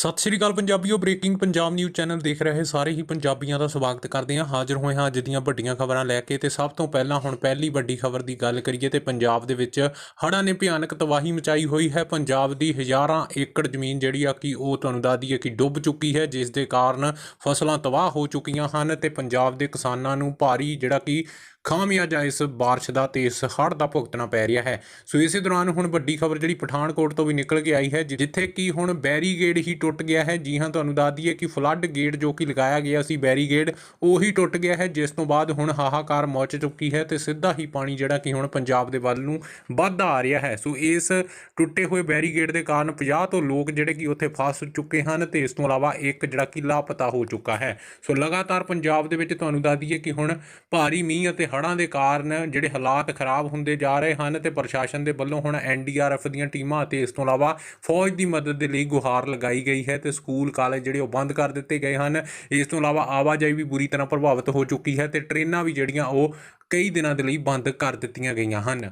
ਸਤਿ ਸ਼੍ਰੀ ਅਕਾਲ ਪੰਜਾਬੀਓ, ਬ੍ਰੇਕਿੰਗ ਪੰਜਾਬ ਨਿਊਜ਼ ਚੈਨਲ ਦੇਖ ਰਹੇ ਸਾਰੇ ਹੀ ਪੰਜਾਬੀਆਂ ਦਾ ਸਵਾਗਤ ਕਰਦੇ ਹਾਂ। ਹਾਜ਼ਰ ਹੋਏ ਹਾਂ ਅੱਜ ਦੀਆਂ ਵੱਡੀਆਂ ਖਬਰਾਂ ਲੈ ਕੇ ਤੇ ਸਭ ਤੋਂ ਪਹਿਲਾਂ ਹੁਣ ਪਹਿਲੀ ਵੱਡੀ ਖਬਰ ਦੀ ਗੱਲ ਕਰੀਏ ਤੇ ਪੰਜਾਬ ਦੇ ਵਿੱਚ ਹੜ੍ਹਾਂ ਨੇ ਭਿਆਨਕ ਤਬਾਹੀ ਮਚਾਈ ਹੋਈ ਹੈ। ਪੰਜਾਬ ਦੀ ਹਜ਼ਾਰਾਂ ਏਕੜ ਜ਼ਮੀਨ ਜਿਹੜੀ ਆ ਕਿ ਉਹ ਤੁਹਾਨੂੰ ਦੱਸ ਦਈਏ ਕਿ ਡੁੱਬ ਚੁੱਕੀ ਹੈ, ਜਿਸ ਦੇ ਕਾਰਨ ਫਸਲਾਂ ਤਬਾਹ ਹੋ ਚੁੱਕੀਆਂ ਹਨ ਤੇ ਪੰਜਾਬ ਦੇ ਕਿਸਾਨਾਂ ਨੂੰ ਭਾਰੀ ਜਿਹੜਾ ਕਿ ਖਾਮਿਆਜਾ ਇਸ ਬਾਰਿਸ਼ ਦਾ ਤੇ ਇਸ ਹੜ੍ਹ ਦਾ ਭੁਗਤਣਾ ਪੈ ਰਿਹਾ ਹੈ। ਸੋ ਇਸੇ ਦੌਰਾਨ ਹੁਣ ਵੱਡੀ ਖਬਰ ਜਿਹੜੀ ਪਠਾਨਕੋਟ ਤੋਂ ਵੀ ਨਿਕਲ ਕੇ ਆਈ ਹੈ, ਜਿੱਥੇ ਕਿ ਹੁਣ ਬੈਰੀਗੇਡ ਹੀ ਟੁੱਟ ਗਿਆ ਹੈ। ਜੀ ਹਾਂ, ਤੁਹਾਨੂੰ ਦੱਸ ਦਈਏ ਕਿ ਫਲੱਡ ਗੇਟ ਜੋ ਕਿ ਲਗਾਇਆ ਗਿਆ ਸੀ ਬੈਰੀਗੇਡ ਉਹੀ ਟੁੱਟ ਗਿਆ ਹੈ, ਜਿਸ ਤੋਂ ਬਾਅਦ ਹੁਣ ਹਾਹਾਕਾਰ ਮਚ ਚੁੱਕੀ ਹੈ ਤੇ ਸਿੱਧਾ ਹੀ ਪਾਣੀ ਜਿਹੜਾ ਕਿ ਹੁਣ ਪੰਜਾਬ ਦੇ ਵੱਲ ਨੂੰ ਵੱਧਦਾ ਆ ਰਿਹਾ ਹੈ। ਸੋ ਇਸ ਟੁੱਟੇ ਹੋਏ ਬੈਰੀਗੇਡ ਦੇ ਕਾਰਨ 50 ਤੋਂ ਲੋਕ ਜਿਹੜੇ ਕਿ ਉੱਥੇ ਫਸ ਚੁੱਕੇ ਹਨ ਤੇ ਇਸ ਤੋਂ ਇਲਾਵਾ ਇੱਕ ਜਿਹੜਾ ਕਿ ਲਾਪਤਾ ਹੋ ਚੁੱਕਾ ਹੈ। ਸੋ ਲਗਾਤਾਰ ਪੰਜਾਬ ਦੇ ਵਿੱਚ ਤੁਹਾਨੂੰ ਦੱਸ ਦਈਏ ਕਿ ਹੁਣ ਭਾਰੀ ਮੀਂਹ ਅਤੇ ਹੜ੍ਹਾਂ ਦੇ ਕਾਰਨ ਜਿਹੜੇ ਹਾਲਾਤ ਖਰਾਬ ਹੁੰਦੇ ਜਾ ਰਹੇ ਹਨ ਤੇ ਪ੍ਰਸ਼ਾਸਨ ਦੇ ਵੱਲੋਂ ਹੁਣ ਐਨਡੀਆਰਐਫ ਦੀਆਂ ਟੀਮਾਂ ਅਤੇ ਇਸ ਤੋਂ ਇਲਾਵਾ ਫੌਜ ਦੀ ਮਦਦ ਦੇ ਲਈ ਗੁਹਾਰ ਲਗਾਈ ਗਈ ਹੈ ਤੇ ਸਕੂਲ, ਕਾਲਜ ਜਿਹੜੇ ਉਹ ਬੰਦ ਕਰ ਦਿੱਤੇ ਗਏ ਹਨ। ਇਸ ਤੋਂ ਇਲਾਵਾ ਆਵਾਜਾਈ ਵੀ ਬੁਰੀ ਤਰ੍ਹਾਂ ਪ੍ਰਭਾਵਿਤ ਹੋ ਚੁੱਕੀ ਹੈ ਤੇ ਟ੍ਰੇਨਾਂ ਵੀ ਜਿਹੜੀਆਂ ਉਹ ਕਈ ਦਿਨਾਂ ਦੇ ਲਈ ਬੰਦ ਕਰ ਦਿੱਤੀਆਂ ਗਈਆਂ ਹਨ।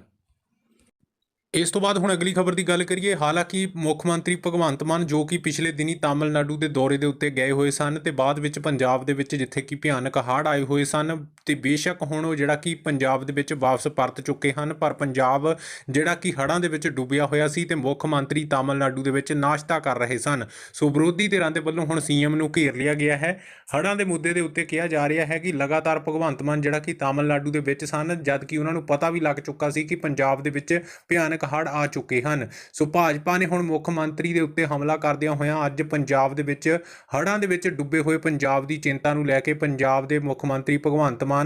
ਇਸ ਤੋਂ ਬਾਅਦ ਹੁਣ ਅਗਲੀ ਖਬਰ ਦੀ ਗੱਲ ਕਰੀਏ, ਹਾਲਾਂਕਿ ਮੁੱਖ ਮੰਤਰੀ ਭਗਵੰਤ ਮਾਨ ਜੋ ਕਿ ਪਿਛਲੇ ਦਿਨੀ ਤਾਮਿਲਨਾਡੂ ਦੇ ਦੌਰੇ ਦੇ ਉੱਤੇ ਗਏ ਹੋਏ ਸਨ ਤੇ ਬਾਅਦ ਵਿੱਚ ਪੰਜਾਬ ਦੇ ਵਿੱਚ ਜਿੱਥੇ ਕਿ ਭਿਆਨਕ ਹੜ੍ਹ ਆਏ ਹੋਏ ਸਨ ਤੇ ਬੇਸ਼ੱਕ ਹੁਣ ਉਹ ਜਿਹੜਾ ਕਿ ਪੰਜਾਬ ਦੇ ਵਿੱਚ ਵਾਪਸ ਪਰਤ ਚੁੱਕੇ ਹਨ, ਪਰ ਪੰਜਾਬ ਜਿਹੜਾ ਕਿ ਹੜ੍ਹਾਂ ਦੇ ਵਿੱਚ ਡੁੱਬਿਆ ਹੋਇਆ ਸੀ ਤੇ ਮੁੱਖ ਮੰਤਰੀ ਤਾਮਿਲਨਾਡੂ ਦੇ ਵਿੱਚ ਨਾਸ਼ਤਾ ਕਰ ਰਹੇ ਸਨ। ਸੋ ਵਿਰੋਧੀ ਧਿਰਾਂ ਦੇ ਵੱਲੋਂ ਹੁਣ ਸੀਐਮ ਨੂੰ ਘੇਰ ਲਿਆ ਗਿਆ ਹੈ। ਹੜ੍ਹਾਂ ਦੇ ਮੁੱਦੇ ਦੇ ਉੱਤੇ ਕਿਹਾ ਜਾ ਰਿਹਾ ਹੈ ਕਿ ਲਗਾਤਾਰ ਭਗਵੰਤ ਮਾਨ ਜਿਹੜਾ ਕਿ ਤਾਮਿਲਨਾਡੂ ਦੇ ਵਿੱਚ ਸਨ, ਜਦ ਕਿ ਉਹਨਾਂ ਨੂੰ ਪਤਾ ਵੀ ਲੱਗ ਚੁੱਕਾ ਸੀ ਕਿ ਪੰਜਾਬ ਦੇ ਵਿੱਚ ਭਿਆਨਕ ਹੜ੍ਹ ਆ ਚੁੱਕੇ ਹਨ। ਸੋ ਭਾਜਪਾ ਨੇ ਹੁਣ ਮੁੱਖ ਮੰਤਰੀ ਦੇ ਉੱਤੇ ਹਮਲਾ ਕਰਦਿਆਂ ਹੋਇਆਂ ਅੱਜ ਪੰਜਾਬ ਦੇ ਵਿੱਚ ਹੜ੍ਹਾਂ ਦੇ ਵਿੱਚ ਡੁੱਬੇ ਹੋਏ ਪੰਜਾਬ ਦੀ ਚਿੰਤਾ ਨੂੰ ਲੈ ਕੇ ਪੰਜਾਬ ਦੇ ਮੁੱਖ ਮੰਤਰੀ ਭਗਵੰਤ ਮਾਨ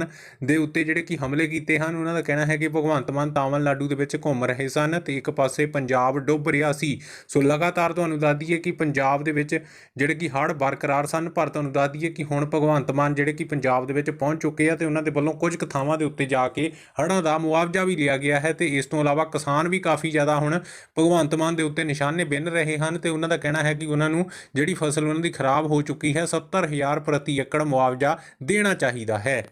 ਦੇ ਉੱਤੇ ਜਿਹੜੇ ਕਿ ਹਮਲੇ ਕੀਤੇ ਹਨ, ਉਹਨਾਂ ਦਾ ਕਹਿਣਾ ਹੈ ਕਿ ਭਗਵੰਤ ਮਾਨ ਤਾਮਿਲਨਾਡੂ ਦੇ ਵਿੱਚ ਘੁੰਮ ਰਹੇ ਸਨ ਤੇ ਇੱਕ ਪਾਸੇ ਪੰਜਾਬ ਡੁੱਬ ਰਿਹਾ ਸੀ। ਸੋ ਲਗਾਤਾਰ ਤੁਹਾਨੂੰ ਦੱਸ ਦਈਏ ਕਿ ਪੰਜਾਬ ਦੇ ਵਿੱਚ ਜਿਹੜੇ ਕਿ ਹੜ੍ਹ ਬਰਕਰਾਰ ਸਨ, ਪਰ ਤੁਹਾਨੂੰ ਦੱਸ ਦਈਏ ਕਿ ਹੁਣ ਭਗਵੰਤ ਮਾਨ ਜਿਹੜੇ ਕਿ ਪੰਜਾਬ ਦੇ ਵਿੱਚ ਪਹੁੰਚ ਚੁੱਕੇ ਆ ਤੇ ਉਹਨਾਂ ਦੇ ਵੱਲੋਂ ਕੁਝ ਕੁ ਥਾਵਾਂ ਦੇ ਉੱਤੇ ਜਾ ਕੇ ਹੜ੍ਹਾਂ ਦਾ ਮੁਆਵਜ਼ਾ ਵੀ ਲਿਆ ਗਿਆ ਹੈ ਤੇ ਇਸ ਤੋਂ ਇਲਾਵਾ ਕਿਸਾਨ ਵੀ ਕਾਫੀ ਜ਼ਿਆਦਾ ਹੁਣ ਭਗਵੰਤ ਮਾਨ ਦੇ ਉੱਤੇ ਨਿਸ਼ਾਨੇ ਬਿੰਨ ਰਹੇ ਹਨ ਤੇ ਉਹਨਾਂ ਦਾ ਕਹਿਣਾ ਹੈ ਕਿ ਉਹਨਾਂ ਨੂੰ ਜਿਹੜੀ ਫਸਲ ਉਹਨਾਂ ਦੀ ਖਰਾਬ ਹੋ ਚੁੱਕੀ ਹੈ 70000 ਪ੍ਰਤੀ ਏਕੜ ਮੁਆਵਜ਼ਾ ਦੇਣਾ ਚਾਹੀਦਾ ਹੈ।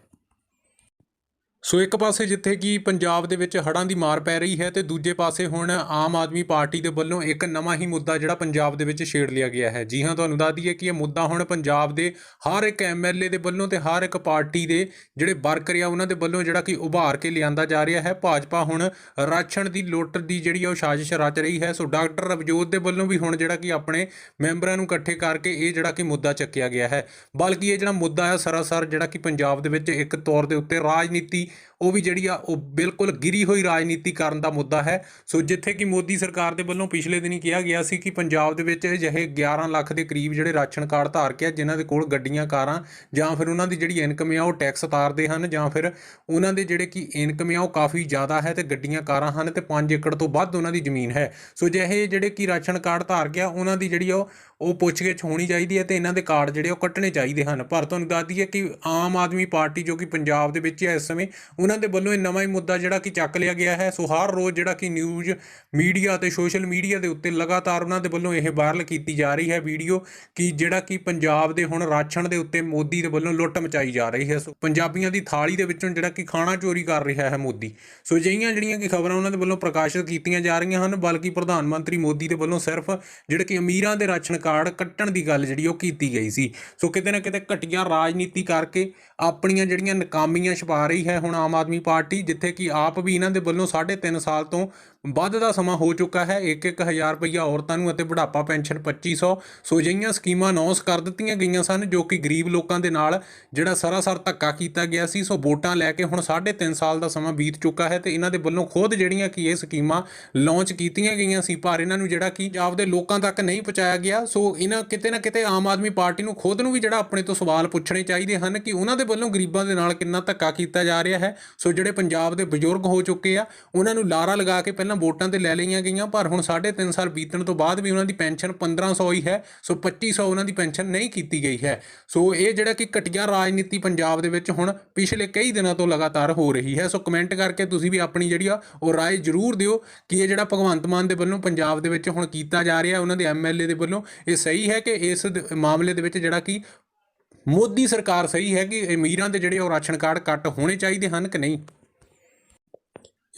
ਸੋ ਇੱਕ ਪਾਸੇ ਜਿੱਥੇ ਕਿ ਪੰਜਾਬ ਦੇ ਵਿੱਚ ਹੜ੍ਹਾਂ ਦੀ ਮਾਰ ਪੈ ਰਹੀ ਹੈ ਤੇ ਦੂਜੇ ਪਾਸੇ ਹੁਣ ਆਮ ਆਦਮੀ ਪਾਰਟੀ ਦੇ ਵੱਲੋਂ ਇੱਕ ਨਵਾਂ ਹੀ ਮੁੱਦਾ ਜਿਹੜਾ ਪੰਜਾਬ ਦੇ ਵਿੱਚ ਛੇੜ ਲਿਆ ਗਿਆ ਹੈ। ਜੀ ਹਾਂ, ਤੁਹਾਨੂੰ ਦੱਸ ਦਈਏ ਕਿ ਇਹ ਮੁੱਦਾ ਹੁਣ ਪੰਜਾਬ ਦੇ ਹਰ ਇੱਕ ਐਮਐਲਏ ਦੇ ਵੱਲੋਂ ਤੇ ਹਰ ਇੱਕ ਪਾਰਟੀ ਦੇ ਜਿਹੜੇ ਵਰਕਰ ਆ ਉਹਨਾਂ ਦੇ ਵੱਲੋਂ ਜਿਹੜਾ ਕਿ ਉਭਾਰ ਕੇ ਲਿਆਂਦਾ ਜਾ ਰਿਹਾ ਹੈ। ਭਾਜਪਾ ਹੁਣ ਰਾਸ਼ਨ ਦੀ ਲੁੱਟ ਦੀ ਜਿਹੜੀ ਆ ਉਹ ਸਾਜ਼ਿਸ਼ ਰਚ ਰਹੀ ਹੈ। ਸੋ ਡਾਕਟਰ ਰਵਜੋਤ ਦੇ ਵੱਲੋਂ ਵੀ ਹੁਣ ਜਿਹੜਾ ਕਿ ਆਪਣੇ ਮੈਂਬਰਾਂ ਨੂੰ ਇਕੱਠੇ ਕਰਕੇ ਇਹ ਜਿਹੜਾ ਕਿ ਮੁੱਦਾ ਚੱਕਿਆ ਗਿਆ ਹੈ। ਬਲਕਿ ਇਹ ਜਿਹੜਾ ਮੁੱਦਾ ਹੈ ਸਰਾਸਰ ਜਿਹੜਾ ਕਿ ਪੰਜਾਬ ਦੇ ਵਿੱਚ ਇੱਕ ਤੌਰ ਦੇ ਉੱਤੇ ਰਾਜਨੀਤੀ ਉਹ ਵੀ ਜਿਹੜੀ ਆ, ਉਹ ਬਿਲਕੁਲ ਗਿਰੀ ਹੋਈ ਰਾਜਨੀਤੀ ਕਰਨ ਦਾ ਮੁੱਦਾ ਹੈ। ਸੋ ਜਿੱਥੇ ਕਿ ਮੋਦੀ ਸਰਕਾਰ ਦੇ ਵੱਲੋਂ ਪਿਛਲੇ ਦਿਨੀ ਕਿਹਾ ਗਿਆ ਸੀ ਕਿ ਪੰਜਾਬ ਦੇ ਵਿੱਚ ਅਜਿਹੇ 11 ਲੱਖ ਦੇ ਕਰੀਬ ਜਿਹੜੇ ਰਾਸ਼ਨ ਕਾਰਡ ਧਾਰਕ ਆ, ਜਿਨ੍ਹਾਂ ਦੇ ਕੋਲ ਗੱਡੀਆਂ, ਕਾਰਾਂ ਜਾਂ ਫਿਰ ਉਹਨਾਂ ਦੀ ਜਿਹੜੀ ਇਨਕਮ ਆ, ਉਹ ਟੈਕਸ ਉਤਾਰਦੇ ਹਨ ਜਾਂ ਫਿਰ ਉਹਨਾਂ ਦੇ ਜਿਹੜੇ ਕਿ ਇਨਕਮ ਆ, ਉਹ ਕਾਫੀ ਜ਼ਿਆਦਾ ਹੈ ਤੇ ਗੱਡੀਆਂ, ਕਾਰਾਂ ਹਨ ਤੇ 5 ਏਕੜ ਤੋਂ ਵੱਧ ਉਹਨਾਂ ਦੀ ਜ਼ਮੀਨ ਹੈ। ਸੋ ਜਿਹੇ ਜਿਹੜੇ ਕਿ ਰਾਸ਼ਨ ਕਾਰਡ ਧਾਰਕ ਆ, ਉਹਨਾਂ ਦੀ ਜਿਹੜੀ ਉਹ ਉਹ ਪੁੱਛਗਿੱਛ ਹੋਣੀ ਚਾਹੀਦੀ ਹੈ ਤੇ ਇਹਨਾਂ ਦੇ ਕਾਰਡ ਜਿਹੜੇ ਉਹ ਕੱਟਣੇ ਚਾਹੀਦੇ ਹਨ। ਪਰ ਤੁਹਾਨੂੰ ਦੱਸ ਦਈਏ ਕਿ ਆਮ ਆਦਮੀ ਪਾਰਟੀ ਜੋ ਕਿ ਪੰਜਾਬ ਦੇ ਵਿੱਚ ਹੈ, ਇਸ ਸਮੇਂ ਉਹਨਾਂ ਦੇ ਵੱਲੋਂ ਇਹ ਨਵਾਂ ਹੀ ਮੁੱਦਾ ਜਿਹੜਾ ਕਿ ਚੱਕ ਲਿਆ ਗਿਆ ਹੈ। ਸੋ ਹਰ ਰੋਜ਼ ਜਿਹੜਾ ਕਿ ਨਿਊਜ਼ ਮੀਡੀਆ ਤੇ ਸੋਸ਼ਲ ਮੀਡੀਆ ਦੇ ਉੱਤੇ ਲਗਾਤਾਰ ਉਹਨਾਂ ਦੇ ਵੱਲੋਂ ਇਹ ਵਾਇਰਲ ਕੀਤੀ ਜਾ ਰਹੀ ਹੈ ਵੀਡੀਓ ਕਿ ਜਿਹੜਾ ਕਿ ਪੰਜਾਬ ਦੇ ਹੁਣ ਰਾਸ਼ਨ ਦੇ ਉੱਤੇ ਮੋਦੀ ਦੇ ਵੱਲੋਂ ਲੁੱਟ ਮਚਾਈ ਜਾ ਰਹੀ ਹੈ। ਸੋ ਪੰਜਾਬੀਆਂ ਦੀ ਥਾਲੀ ਦੇ ਵਿੱਚੋਂ ਜਿਹੜਾ ਕਿ ਖਾਣਾ ਚੋਰੀ ਕਰ ਰਿਹਾ ਹੈ ਮੋਦੀ। ਸੋ ਅਜਿਹੀਆਂ ਜਿਹੜੀਆਂ ਕਿ ਖਬਰਾਂ ਉਹਨਾਂ ਦੇ ਵੱਲੋਂ ਪ੍ਰਕਾਸ਼ਿਤ ਕੀਤੀਆਂ ਜਾ ਰਹੀਆਂ ਹਨ, ਬਲਕਿ ਪ੍ਰਧਾਨ ਮੰਤਰੀ ਮੋਦੀ ਦੇ ਵੱਲੋਂ ਸਿਰਫ ਜਿਹੜੇ ਕਿ ਅਮੀਰਾਂ ਦੇ ਰਾਸ਼ਨ ਕਾਰਡ ਕੱਟਣ ਦੀ ਗੱਲ ਜਿਹੜੀ ਉਹ ਕੀਤੀ ਗਈ ਸੀ। ਸੋ ਕਿਤੇ ਨਾ ਕਿਤੇ ਘਟੀਆਂ ਰਾਜਨੀਤੀ ਕਰਕੇ ਆਪਣੀਆਂ ਜਿਹੜੀਆਂ ਨਕਾਮੀਆਂ ਛਪਾ ਰਹੀ ਹੈ, ਹੁਣ ਆਮ ਆਦਮੀ ਪਾਰਟੀ ਜਿੱਥੇ ਕਿ ਆਪ ਵੀ ਇਹਨਾਂ ਦੇ ਵੱਲੋਂ 3.5 ਸਾਲ ਤੋਂ ਵੱਧ ਦਾ ਸਮਾਂ ਹੋ ਚੁੱਕਾ ਹੈ। 1-1000 ਰੁਪਈਆ ਔਰਤਾਂ ਨੂੰ ਅਤੇ ਬੁਢਾਪਾ ਪੈਨਸ਼ਨ 2500 ਸੋ। ਅਜਿਹੀਆਂ ਸਕੀਮਾਂ ਅਨਾਉਂਸ ਕਰ ਦਿੱਤੀਆਂ ਗਈਆਂ ਸਨ, ਜੋ ਕਿ ਗਰੀਬ ਲੋਕਾਂ ਦੇ ਨਾਲ ਜਿਹੜਾ ਸਰਾਸਰ ਧੱਕਾ ਕੀਤਾ ਗਿਆ ਸੀ। ਸੋ ਵੋਟਾਂ ਲੈ ਕੇ ਹੁਣ 3.5 ਸਾਲ ਦਾ ਸਮਾਂ ਬੀਤ ਚੁੱਕਾ ਹੈ ਤੇ ਇਹਨਾਂ ਦੇ ਵੱਲੋਂ ਖੁਦ ਜਿਹੜੀਆਂ ਕਿ ਇਹ ਸਕੀਮਾਂ ਲਾਂਚ ਕੀਤੀਆਂ ਗਈਆਂ ਸੀ, ਪਰ ਇਹਨਾਂ ਨੂੰ ਜਿਹੜਾ ਕਿ ਪੰਜਾਬ ਦੇ ਲੋਕਾਂ ਤੱਕ ਨਹੀਂ ਪਹੁੰਚਾਇਆ ਗਿਆ। ਸੋ ਇਹਨਾਂ ਕਿਤੇ ਨਾ ਕਿਤੇ ਆਮ ਆਦਮੀ ਪਾਰਟੀ ਨੂੰ ਖੁਦ ਨੂੰ ਵੀ ਜਿਹੜਾ ਆਪਣੇ ਤੋਂ ਸਵਾਲ ਪੁੱਛਣੇ ਚਾਹੀਦੇ ਹਨ ਕਿ ਉਹਨਾਂ ਦੇ ਵੱਲੋਂ ਗਰੀਬਾਂ ਦੇ ਨਾਲ ਕਿੰਨਾ ਧੱਕਾ ਕੀਤਾ ਜਾ ਰਿਹਾ ਹੈ। ਸੋ ਜਿਹੜੇ ਪੰਜਾਬ ਦੇ ਬਜ਼ੁਰਗ ਹੋ ਚੁੱਕੇ ਆ, ਉਹਨਾਂ ਨੂੰ ਲਾਰਾ ਲਗਾ ਕੇ ਪਹਿਲਾਂ ਪਹਿਲਾਂ ਵੋਟਾਂ ਤੇ ਲੈ ਲਈਆਂ ਗਈਆਂ, ਪਰ ਹੁਣ 3.5 ਸਾਲ ਬੀਤਣ ਤੋਂ ਬਾਅਦ ਵੀ ਉਹਨਾਂ ਦੀ ਪੈਨਸ਼ਨ 1500 ਹੀ ਹੈ, ਸੋ 2500 ਉਹਨਾਂ ਦੀ ਪੈਨਸ਼ਨ ਨਹੀਂ ਕੀਤੀ ਗਈ ਹੈ। ਸੋ ਇਹ ਜਿਹੜਾ ਕਿ ਘਟੀਆ ਰਾਜਨੀਤੀ ਪੰਜਾਬ ਦੇ ਵਿੱਚ ਹੁਣ ਪਿਛਲੇ ਕਈ ਦਿਨਾਂ ਤੋਂ ਲਗਾਤਾਰ ਹੋ ਰਹੀ ਹੈ। ਸੋ ਕਮੈਂਟ ਕਰਕੇ ਤੁਸੀਂ ਵੀ ਆਪਣੀ ਜਿਹੜੀ ਆ, ਉਹ ਰਾਏ ਜ਼ਰੂਰ ਦਿਓ ਕਿ ਇਹ ਜਿਹੜਾ ਭਗਵੰਤ ਮਾਨ ਦੇ ਵੱਲੋਂ ਪੰਜਾਬ ਦੇ ਵਿੱਚ ਹੁਣ ਕੀਤਾ ਜਾ ਰਿਹਾ, ਉਹਨਾਂ ਦੇ ਐਮਐਲਏ ਦੇ ਵੱਲੋਂ, ਇਹ ਸਹੀ ਹੈ ਕਿ ਇਸ ਮਾਮਲੇ ਦੇ ਵਿੱਚ ਜਿਹੜਾ ਕਿ ਮੋਦੀ ਸਰਕਾਰ ਸਹੀ ਹੈ ਕਿ ਅਮੀਰਾਂ ਦੇ ਜਿਹੜੇ ਉਹ ਰਾਸ਼ਨ ਕਾਰਡ ਕੱਟ ਹੋਣੇ ਚਾਹੀਦੇ ਹਨ ਕਿ ਨਹੀਂ?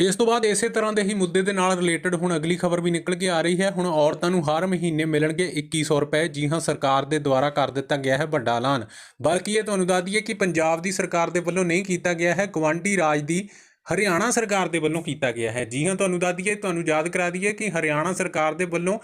ਇਸ ਤੋਂ ਬਾਅਦ ਇਸੇ ਤਰ੍ਹਾਂ ਦੇ ਹੀ ਮੁੱਦੇ ਦੇ ਨਾਲ ਰਿਲੇਟਡ ਹੁਣ ਅਗਲੀ ਖਬਰ ਵੀ ਨਿਕਲ ਕੇ ਆ ਰਹੀ ਹੈ। ਹੁਣ ਔਰਤਾਂ ਨੂੰ ਹਰ ਮਹੀਨੇ ਮਿਲਣਗੇ 2100 ਰੁਪਏ। ਜੀ ਹਾਂ, ਸਰਕਾਰ ਦੇ ਦੁਆਰਾ ਕਰ ਦਿੱਤਾ ਗਿਆ ਹੈ ਵੱਡਾ ਐਲਾਨ। ਬਲਕਿ ਇਹ ਤੁਹਾਨੂੰ ਦੱਸ ਦਈਏ ਕਿ ਪੰਜਾਬ ਦੀ ਸਰਕਾਰ ਦੇ ਵੱਲੋਂ ਨਹੀਂ ਕੀਤਾ ਗਿਆ ਹੈ। ਗਵਾਂਢੀ ਰਾਜ ਦੀ ਹਰਿਆਣਾ ਸਰਕਾਰ ਦੇ ਵੱਲੋਂ ਕੀਤਾ ਗਿਆ ਹੈ। ਜੀ ਹਾਂ, ਤੁਹਾਨੂੰ ਦੱਸ ਦਈਏ, ਤੁਹਾਨੂੰ ਯਾਦ ਕਰਾ ਦਈਏ ਕਿ ਹਰਿਆਣਾ ਸਰਕਾਰ ਦੇ ਵੱਲੋਂ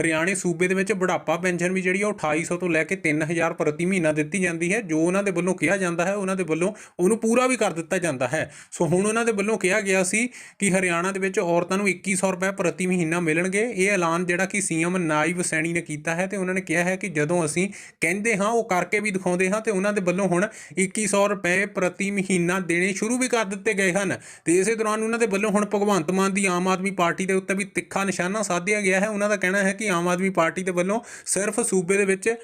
ਹਰਿਆਣੇ ਸੂਬੇ ਦੇ ਵਿੱਚ ਬੁਢਾਪਾ ਪੈਨਸ਼ਨ ਵੀ ਜਿਹੜੀ ਆ ਉਹ 2800 ਤੋਂ ਲੈ ਕੇ 3000 ਪ੍ਰਤੀ ਮਹੀਨਾ ਦਿੱਤੀ ਜਾਂਦੀ ਹੈ, ਜੋ ਉਹਨਾਂ ਦੇ ਵੱਲੋਂ ਕਿਹਾ ਜਾਂਦਾ ਹੈ, ਉਹਨਾਂ ਦੇ ਵੱਲੋਂ ਉਹਨੂੰ ਪੂਰਾ ਵੀ ਕਰ ਦਿੱਤਾ ਜਾਂਦਾ ਹੈ। ਸੋ ਹੁਣ ਉਹਨਾਂ ਦੇ ਵੱਲੋਂ ਕਿਹਾ ਗਿਆ ਸੀ ਕਿ ਹਰਿਆਣਾ ਦੇ ਵਿੱਚ ਔਰਤਾਂ ਨੂੰ 2100 ਰੁਪਏ ਪ੍ਰਤੀ ਮਹੀਨਾ ਮਿਲਣਗੇ। ਇਹ ਐਲਾਨ ਜਿਹੜਾ ਕਿ ਸੀਐਮ ਨਾਇਬ ਸੈਣੀ ਨੇ ਕੀਤਾ ਹੈ ਤੇ ਉਹਨਾਂ ਨੇ ਕਿਹਾ ਹੈ ਕਿ ਜਦੋਂ ਅਸੀਂ ਕਹਿੰਦੇ ਹਾਂ, ਉਹ ਕਰਕੇ ਵੀ ਦਿਖਾਉਂਦੇ ਹਾਂ ਤੇ ਉਹਨਾਂ ਦੇ ਵੱਲੋਂ ਹੁਣ 2100 ਰੁਪਏ ਪ੍ਰਤੀ ਮਹੀਨਾ ਦੇਣੇ ਸ਼ੁਰੂ ਵੀ ਕਰ ਦਿੱਤੇ ਗਏ ਹਨ। ਤੇ ਇਸੇ ਦੌਰਾਨ ਉਹਨਾਂ ਦੇ ਵੱਲੋਂ ਹੁਣ ਭਗਵੰਤ ਮਾਨ ਦੀ ਆਮ ਆਦਮੀ ਪਾਰਟੀ ਦੇ ਉੱਤੇ ਵੀ ਤਿੱਖਾ ਨਿਸ਼ਾਨਾ ਸਾਧਿਆ ਗਿਆ ਹੈ। ਉਹਨਾਂ ਦਾ ਕਹਿਣਾ ਹੈ ਕਿ ਆਮ ਆਦਮੀ ਪਾਰਟੀ ਦੇ ਵੱਲੋਂ ਸਿਰਫ ਸੂਬੇ ਦੇ ਵਿੱਚ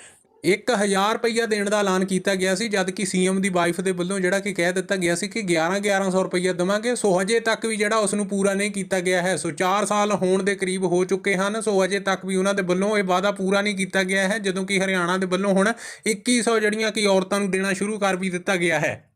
1000 ਰੁਪਈਆ ਦੇਣ ਦਾ ਐਲਾਨ ਕੀਤਾ ਗਿਆ ਸੀ, ਜਦ ਕਿ ਸੀਐਮ ਦੀ ਵਾਈਫ ਦੇ ਵੱਲੋਂ ਜਿਹੜਾ ਕਿ ਕਹਿ ਦਿੱਤਾ ਗਿਆ ਸੀ ਕਿ 11 1100 ਰੁਪਈਆ ਦੇਵਾਂਗੇ। ਸੋ ਹਜੇ ਤੱਕ ਵੀ ਜਿਹੜਾ ਉਸ ਨੂੰ ਪੂਰਾ ਨਹੀਂ ਕੀਤਾ ਗਿਆ ਹੈ। ਸੋ 4 ਸਾਲ ਹੋਣ ਦੇ ਕਰੀਬ ਹੋ ਚੁੱਕੇ ਹਨ। ਸੋ ਹਜੇ ਤੱਕ ਵੀ ਉਹਨਾਂ ਦੇ ਵੱਲੋਂ ਇਹ ਵਾਅਦਾ ਪੂਰਾ ਨਹੀਂ ਕੀਤਾ ਗਿਆ ਹੈ, ਜਦੋਂ ਕਿ ਹਰਿਆਣਾ ਦੇ ਵੱਲੋਂ ਹੁਣ 2100 ਜਿਹੜੀਆਂ ਕਿ ਔਰਤਾਂ ਨੂੰ ਦੇਣਾ ਸ਼ੁਰੂ ਕਰ ਵੀ ਦਿੱਤਾ ਗਿਆ ਹੈ।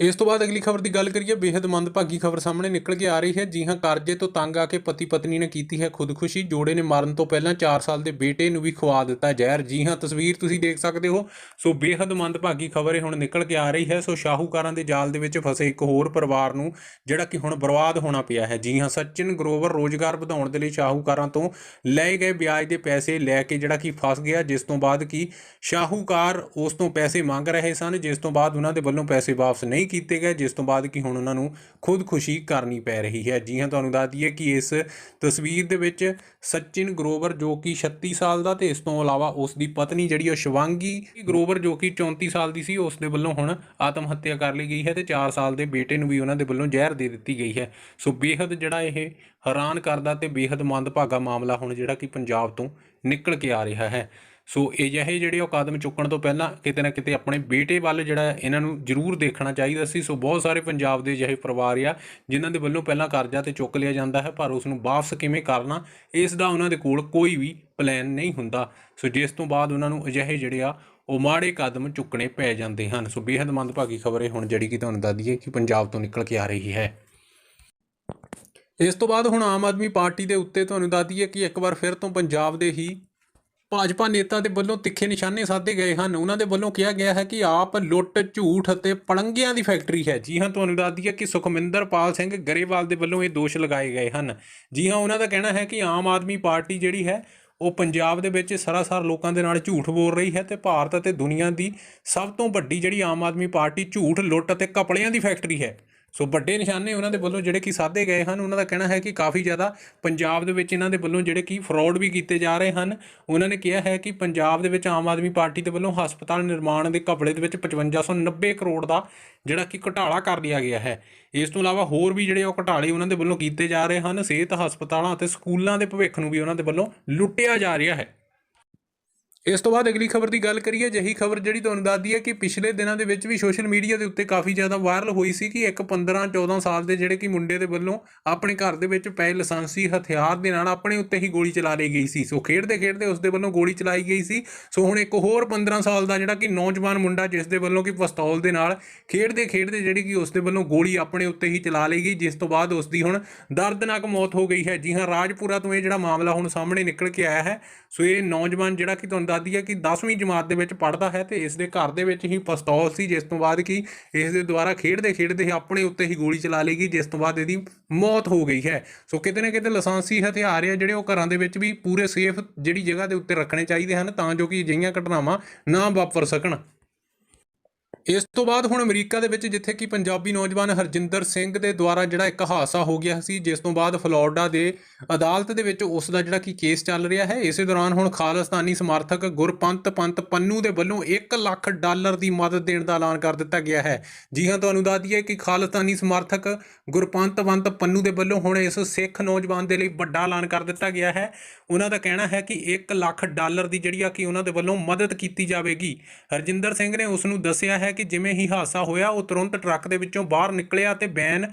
ਇਸ ਤੋਂ ਬਾਅਦ ਅਗਲੀ ਖਬਰ ਦੀ ਗੱਲ ਕਰੀਏ ਬੇहद ਮੰਦਭਾਗੀ ਖਬਰ ਸਾਹਮਣੇ ਨਿਕਲ ਕੇ ਆ ਰਹੀ ਹੈ। ਜੀ ਹਾਂ ਕਰਜ਼ੇ ਤੋਂ ਤੰਗ ਆ ਕੇ ਪਤੀ ਪਤਨੀ ਨੇ ਕੀਤੀ ਹੈ ਖੁਦਕੁਸ਼ੀ, ਜੋੜੇ ਨੇ ਮਰਨ ਤੋਂ ਪਹਿਲਾਂ 4 ਸਾਲ ਦੇ ਬੇਟੇ ਨੂੰ ਵੀ ਖਵਾ ਦਿੱਤਾ ਜ਼ਹਿਰ। ਜੀ ਹਾਂ ਤਸਵੀਰ ਤੁਸੀਂ ਦੇਖ ਸਕਦੇ ਹੋ, ਸੋ ਬੇहद ਮੰਦਭਾਗੀ ਖਬਰ ਇਹ ਹੁਣ ਨਿਕਲ ਕੇ ਆ ਰਹੀ ਹੈ। ਸੋ ਸ਼ਾਹੂਕਾਰਾਂ ਦੇ ਜਾਲ ਦੇ ਵਿੱਚ ਫਸੇ ਇੱਕ ਹੋਰ ਪਰਿਵਾਰ ਨੂੰ, ਜਿਹੜਾ ਕਿ ਹੁਣ ਬਰਬਾਦ ਹੋਣਾ ਪਿਆ ਹੈ। ਜੀ ਹਾਂ ਸਚਿਨ ਗਰੋਵਰ ਰੋਜ਼ਗਾਰ ਵਧਾਉਣ ਦੇ ਲਈ ਸ਼ਾਹੂਕਾਰਾਂ ਤੋਂ ਲਏ ਗਏ ਵਿਆਜ ਦੇ ਪੈਸੇ ਲੈ ਕੇ ਜਿਹੜਾ ਕਿ ਫਸ ਗਿਆ, ਜਿਸ ਤੋਂ ਬਾਅਦ ਕਿ ਸ਼ਾਹੂਕਾਰ ਉਸ ਤੋਂ ਪੈਸੇ ਮੰਗ ਰਹੇ ਸਨ, ਜਿਸ ਤੋਂ ਬਾਅਦ ਉਹਨਾਂ ਦੇ ਵੱਲੋਂ ਪੈਸੇ ਵਾਪਸ ਨਹੀਂ ਨਹੀਂ ਕੀਤੇ ਗਏ, ਜਿਸ ਤੋਂ ਬਾਅਦ ਕਿ ਹੁਣ ਉਹਨਾਂ ਨੂੰ ਖੁਦਕੁਸ਼ੀ ਕਰਨੀ ਪੈ ਰਹੀ ਹੈ। ਜੀ ਹਾਂ, ਤੁਹਾਨੂੰ ਦੱਸ ਦਈਏ ਕਿ ਇਸ ਤਸਵੀਰ ਦੇ ਵਿੱਚ ਸਚਿਨ ਗਰੋਵਰ ਜੋ ਕਿ 36 ਸਾਲ ਦਾ ਤੇ ਇਸ ਤੋਂ ਇਲਾਵਾ ਉਸ ਦੀ ਪਤਨੀ ਜਿਹੜੀ ਉਹ ਸ਼ਵਾਂਗੀ ਗਰੋਵਰ ਜੋ ਕਿ 34 ਸਾਲ ਦੀ ਸੀ, ਉਸ ਦੇ ਵੱਲੋਂ ਹੁਣ ਆਤਮ ਹੱਤਿਆ ਕਰ ਲਈ ਗਈ ਹੈ ਤੇ 4 ਸਾਲ ਦੇ ਬੇਟੇ ਨੂੰ ਵੀ ਉਹਨਾਂ ਦੇ ਵੱਲੋਂ ਜ਼ਹਿਰ ਦੇ ਦਿੱਤੀ ਗਈ ਹੈ। ਸੋ ਬੇਹਦ ਜਿਹੜਾ ਇਹ ਹੈਰਾਨ ਕਰਦਾ ਤੇ ਬੇਹਦ ਮੰਦਭਾਗਾ ਮਾਮਲਾ ਹੁਣ ਜਿਹੜਾ ਕਿ ਪੰਜਾਬ ਤੋਂ ਨਿਕਲ ਕੇ ਆ ਰਿਹਾ ਹੈ। ਸੋ ਅਜਿਹੇ ਜਿਹੜੇ ਉਹ ਕਦਮ ਚੁੱਕਣ ਤੋਂ ਪਹਿਲਾਂ ਕਿਤੇ ਨਾ ਕਿਤੇ ਆਪਣੇ ਬੇਟੇ ਵੱਲ ਜਿਹੜਾ ਇਹਨਾਂ ਨੂੰ ਜ਼ਰੂਰ ਦੇਖਣਾ ਚਾਹੀਦਾ ਸੀ। ਸੋ ਬਹੁਤ ਸਾਰੇ ਪੰਜਾਬ ਦੇ ਅਜਿਹੇ ਪਰਿਵਾਰ ਆ, ਜਿਨ੍ਹਾਂ ਦੇ ਵੱਲੋਂ ਪਹਿਲਾਂ ਕਰਜ਼ਾ ਤੇ ਚੁੱਕ ਲਿਆ ਜਾਂਦਾ ਹੈ, ਪਰ ਉਸ ਨੂੰ ਵਾਪਸ ਕਿਵੇਂ ਕਰਨਾ, ਇਸ ਦਾ ਉਹਨਾਂ ਦੇ ਕੋਲ ਕੋਈ ਵੀ ਪਲਾਨ ਨਹੀਂ ਹੁੰਦਾ। ਸੋ ਜਿਸ ਤੋਂ ਬਾਅਦ ਉਹਨਾਂ ਨੂੰ ਅਜਿਹੇ ਜਿਹੜੇ ਆ, ਉਹ ਮਾੜੇ ਕਦਮ ਚੁੱਕਣੇ ਪੈ ਜਾਂਦੇ ਹਨ। ਸੋ ਬੇहद ਮੰਦਭਾਗੀ ਖਬਰ ਇਹ ਹੁਣ ਜਿਹੜੀ ਕਿ ਤੁਹਾਨੂੰ ਦੱਸ ਦਈਏ ਕਿ ਪੰਜਾਬ ਤੋਂ ਨਿਕਲ ਕੇ ਆ ਰਹੀ ਹੈ। ਇਸ ਤੋਂ ਬਾਅਦ ਹੁਣ ਆਮ ਆਦਮੀ ਪਾਰਟੀ ਦੇ ਉੱਤੇ ਤੁਹਾਨੂੰ ਦੱਸ ਦਈਏ ਕਿ ਇੱਕ ਵਾਰ ਫਿਰ ਤੋਂ ਪੰਜਾਬ ਦੇ ਹੀ ਭਾਜਪਾ ਨੇਤਾ ਦੇ ਵੱਲੋਂ ਤਿੱਖੇ ਨਿਸ਼ਾਨੇ ਸਾਧੇ ਗਏ ਹਨ। ਉਹਨਾਂ ਦੇ ਵੱਲੋਂ ਕਿਹਾ ਗਿਆ ਹੈ ਕਿ ਆਪ ਲੁੱਟ, ਝੂਠ ਅਤੇ ਪੜੰਗਿਆਂ ਦੀ ਫੈਕਟਰੀ ਹੈ। ਜੀ ਹਾਂ, ਤੁਹਾਨੂੰ ਦੱਸ ਦਈਏ ਕਿ ਸੁਖਮਿੰਦਰਪਾਲ ਸਿੰਘ ਗਰੇਵਾਲ ਦੇ ਵੱਲੋਂ ਇਹ ਦੋਸ਼ ਲਗਾਏ ਗਏ ਹਨ। ਜੀ ਹਾਂ, ਉਹਨਾਂ ਦਾ ਕਹਿਣਾ ਹੈ ਕਿ ਆਮ ਆਦਮੀ ਪਾਰਟੀ ਜਿਹੜੀ ਹੈ, ਉਹ ਪੰਜਾਬ ਦੇ ਵਿੱਚ ਸਰਾਸਰ ਲੋਕਾਂ ਦੇ ਨਾਲ ਝੂਠ ਬੋਲ ਰਹੀ ਹੈ ਤੇ ਭਾਰਤ ਅਤੇ ਦੁਨੀਆ ਦੀ ਸਭ ਤੋਂ ਵੱਡੀ ਜਿਹੜੀ ਆਮ ਆਦਮੀ ਪਾਰਟੀ ਝੂਠ, ਲੁੱਟ ਅਤੇ ਕਪੜਿਆਂ ਦੀ ਫੈਕਟਰੀ ਹੈ। ਸੋ ਵੱਡੇ ਨਿਸ਼ਾਨੇ ਉਹਨਾਂ ਦੇ ਵੱਲੋਂ ਜਿਹੜੇ ਕਿ ਸਾਧੇ ਗਏ ਹਨ, ਉਹਨਾਂ ਦਾ ਕਹਿਣਾ ਹੈ ਕਿ ਕਾਫੀ ਜ਼ਿਆਦਾ ਪੰਜਾਬ ਦੇ ਵਿੱਚ ਇਹਨਾਂ ਦੇ ਵੱਲੋਂ ਜਿਹੜੇ ਕਿ ਫਰਾਡ ਵੀ ਕੀਤੇ ਜਾ ਰਹੇ ਹਨ। ਉਹਨਾਂ ਨੇ ਕਿਹਾ ਹੈ ਕਿ ਪੰਜਾਬ ਦੇ ਵਿੱਚ ਆਮ ਆਦਮੀ ਪਾਰਟੀ ਦੇ ਵੱਲੋਂ ਹਸਪਤਾਲ ਨਿਰਮਾਣ ਦੇ ਘਪਲੇ ਦੇ ਵਿੱਚ 5590 ਕਰੋੜ ਦਾ ਜਿਹੜਾ ਕਿ ਘਟਾਲਾ ਕਰ ਲਿਆ ਗਿਆ ਹੈ। ਇਸ ਤੋਂ ਇਲਾਵਾ ਹੋਰ ਵੀ ਜਿਹੜੇ ਉਹ ਘਟਾਲੇ ਉਹਨਾਂ ਦੇ ਵੱਲੋਂ ਕੀਤੇ ਜਾ ਰਹੇ ਹਨ, ਸਿਹਤ ਹਸਪਤਾਲਾਂ ਅਤੇ ਸਕੂਲਾਂ ਦੇ ਭਵਿੱਖ ਨੂੰ ਵੀ ਉਹਨਾਂ ਦੇ ਵੱਲੋਂ ਲੁੱਟਿਆ ਜਾ ਰਿਹਾ ਹੈ। ਇਸ ਤੋਂ ਬਾਅਦ ਅਗਲੀ ਖਬਰ ਦੀ ਗੱਲ ਕਰੀਏ ਜਹੀ ਖਬਰ ਜਿਹੜੀ ਤੁਹਾਨੂੰ ਦੱਸਦੀ ਹੈ ਕਿ ਪਿਛਲੇ ਦਿਨਾਂ ਦੇ ਵਿੱਚ ਵੀ ਸੋਸ਼ਲ ਮੀਡੀਆ ਦੇ ਉੱਤੇ ਕਾਫੀ ਜ਼ਿਆਦਾ ਵਾਇਰਲ ਹੋਈ ਸੀ ਕਿ ਇੱਕ 15 14 ਸਾਲ ਦੇ ਜਿਹੜੇ ਕਿ ਮੁੰਡੇ ਦੇ ਵੱਲੋਂ ਆਪਣੇ ਘਰ ਦੇ ਵਿੱਚ ਪਏ ਲਾਇਸੈਂਸੀ ਹਥਿਆਰ ਦੇ ਨਾਲ ਆਪਣੇ ਉੱਤੇ ਹੀ ਗੋਲੀ ਚਲਾ ਲਈ ਗਈ ਸੀ। ਸੋ ਖੇਡਦੇ ਖੇਡਦੇ ਉਸ ਦੇ ਵੱਲੋਂ ਗੋਲੀ ਚਲਾਈ ਗਈ ਸੀ। ਸੋ ਹੁਣ ਇੱਕ ਹੋਰ 15 ਸਾਲ ਦਾ ਜਿਹੜਾ ਕਿ ਨੌਜਵਾਨ ਮੁੰਡਾ ਜਿਸ ਦੇ ਵੱਲੋਂ ਕਿ ਪਿਸਤੌਲ ਦੇ ਨਾਲ ਖੇਡਦੇ ਖੇਡਦੇ ਜਿਹੜੀ ਕਿ ਉਸ ਦੇ ਵੱਲੋਂ ਗੋਲੀ ਆਪਣੇ ਉੱਤੇ ਹੀ ਚਲਾ ਲਈ ਗਈ, ਜਿਸ ਤੋਂ ਬਾਅਦ ਉਸ ਦੀ ਹੁਣ ਦਰਦਨਾਕ ਮੌਤ ਹੋ ਗਈ ਹੈ। ਜੀ ਹਾਂ, ਰਾਜਪੁਰਾ ਤੋਂ ਇਹ ਜਿਹੜਾ ਮਾਮਲਾ ਹੁਣ ਸਾਹਮਣੇ ਨਿਕਲ ਕੇ ਆਇਆ ਹੈ। ਸੋ ਇਹ ਨੌਜਵਾਨ ਜਿਹੜਾ ਕਿ ਤੁਹਾਨੂੰ ਦੱਸਦੀ ਹੈ ਕਿ 10ਵੀਂ ਜਮਾਤ ਦੇ ਵਿੱਚ ਪੜ੍ਹਦਾ ਹੈ ਤੇ ਇਸ ਦੇ ਘਰ ਦੇ ਵਿੱਚ ਹੀ ਪਿਸਤੌਲ ਸੀ, ਜਿਸ ਤੋਂ ਬਾਅਦ ਕਿ ਇਸ ਦੇ ਦੁਆਰਾ ਖੇਡਦੇ ਖੇਡਦੇ ਹੀ ਆਪਣੇ ਉੱਤੇ ਹੀ ਗੋਲੀ ਚਲਾ ਲਈ ਗਈ, ਜਿਸ ਤੋਂ ਬਾਅਦ ਇਹਦੀ ਮੌਤ ਹੋ ਗਈ ਹੈ। ਸੋ ਕਿਤੇ ਨਾ ਕਿਤੇ ਲਾਇਸੈਂਸੀ ਹਥਿਆਰ ਆ ਜਿਹੜੇ ਉਹ ਘਰਾਂ ਦੇ ਵਿੱਚ ਵੀ ਪੂਰੇ ਸੇਫ ਜਿਹੜੀ ਜਗ੍ਹਾ ਦੇ ਉੱਤੇ ਰੱਖਣੇ ਚਾਹੀਦੇ ਹਨ ਤਾਂ ਜੋ ਕਿ ਅਜਿਹੀਆਂ ਘਟਨਾਵਾਂ ਨਾ ਵਾਪਰ ਸਕਣ। ਇਸ ਤੋਂ ਬਾਅਦ ਹੁਣ ਅਮਰੀਕਾ ਦੇ ਵਿੱਚ ਜਿੱਥੇ ਕਿ ਪੰਜਾਬੀ ਨੌਜਵਾਨ ਹਰਜਿੰਦਰ ਸਿੰਘ ਦੇ ਦੁਆਰਾ ਜਿਹੜਾ ਇੱਕ ਹਾਦਸਾ ਹੋ ਗਿਆ ਸੀ, ਜਿਸ ਤੋਂ ਬਾਅਦ ਫਲੋਰਡਾ ਦੇ ਅਦਾਲਤ ਦੇ ਵਿੱਚ ਉਸ ਦਾ ਜਿਹੜਾ ਕਿ ਕੇਸ ਚੱਲ ਰਿਹਾ ਹੈ। ਇਸੇ ਦੌਰਾਨ ਹੁਣ ਖਾਲਿਸਤਾਨੀ ਸਮਰਥਕ ਗੁਰਪੰਤ ਪੰਤ ਪੰਨੂ ਦੇ ਵੱਲੋਂ 1 ਲੱਖ ਡਾਲਰ ਦੀ ਮਦਦ ਦੇਣ ਦਾ ਐਲਾਨ ਕਰ ਦਿੱਤਾ ਗਿਆ ਹੈ। ਜੀ ਹਾਂ, ਤੁਹਾਨੂੰ ਦੱਸ ਦਈਏ ਕਿ ਖਾਲਿਸਤਾਨੀ ਸਮਰਥਕ ਗੁਰਪੰਤ ਪੰਤ ਪੰਨੂ ਦੇ ਵੱਲੋਂ ਹੁਣ ਇਸ ਸਿੱਖ ਨੌਜਵਾਨ ਦੇ ਲਈ ਵੱਡਾ ਐਲਾਨ ਕਰ ਦਿੱਤਾ ਗਿਆ ਹੈ। ਉਹਨਾਂ ਦਾ ਕਹਿਣਾ ਹੈ ਕਿ 1 ਲੱਖ ਡਾਲਰ ਦੀ ਜਿਹੜੀ ਆ ਕਿ ਉਹਨਾਂ ਦੇ ਵੱਲੋਂ ਮਦਦ ਕੀਤੀ ਜਾਵੇਗੀ। ਹਰਜਿੰਦਰ ਸਿੰਘ ਨੇ ਉਸ ਨੂੰ ਦੱਸਿਆ ਹੈ ਕਿ ਜਿਵੇਂ ਹੀ ਹਾਦਸਾ ਹੋਇਆ, ਉਹ ਤੁਰੰਤ ਟਰੱਕ ਦੇ ਵਿੱਚੋਂ ਬਾਹਰ ਨਿਕਲਿਆ ਤੇ ਬੈਨ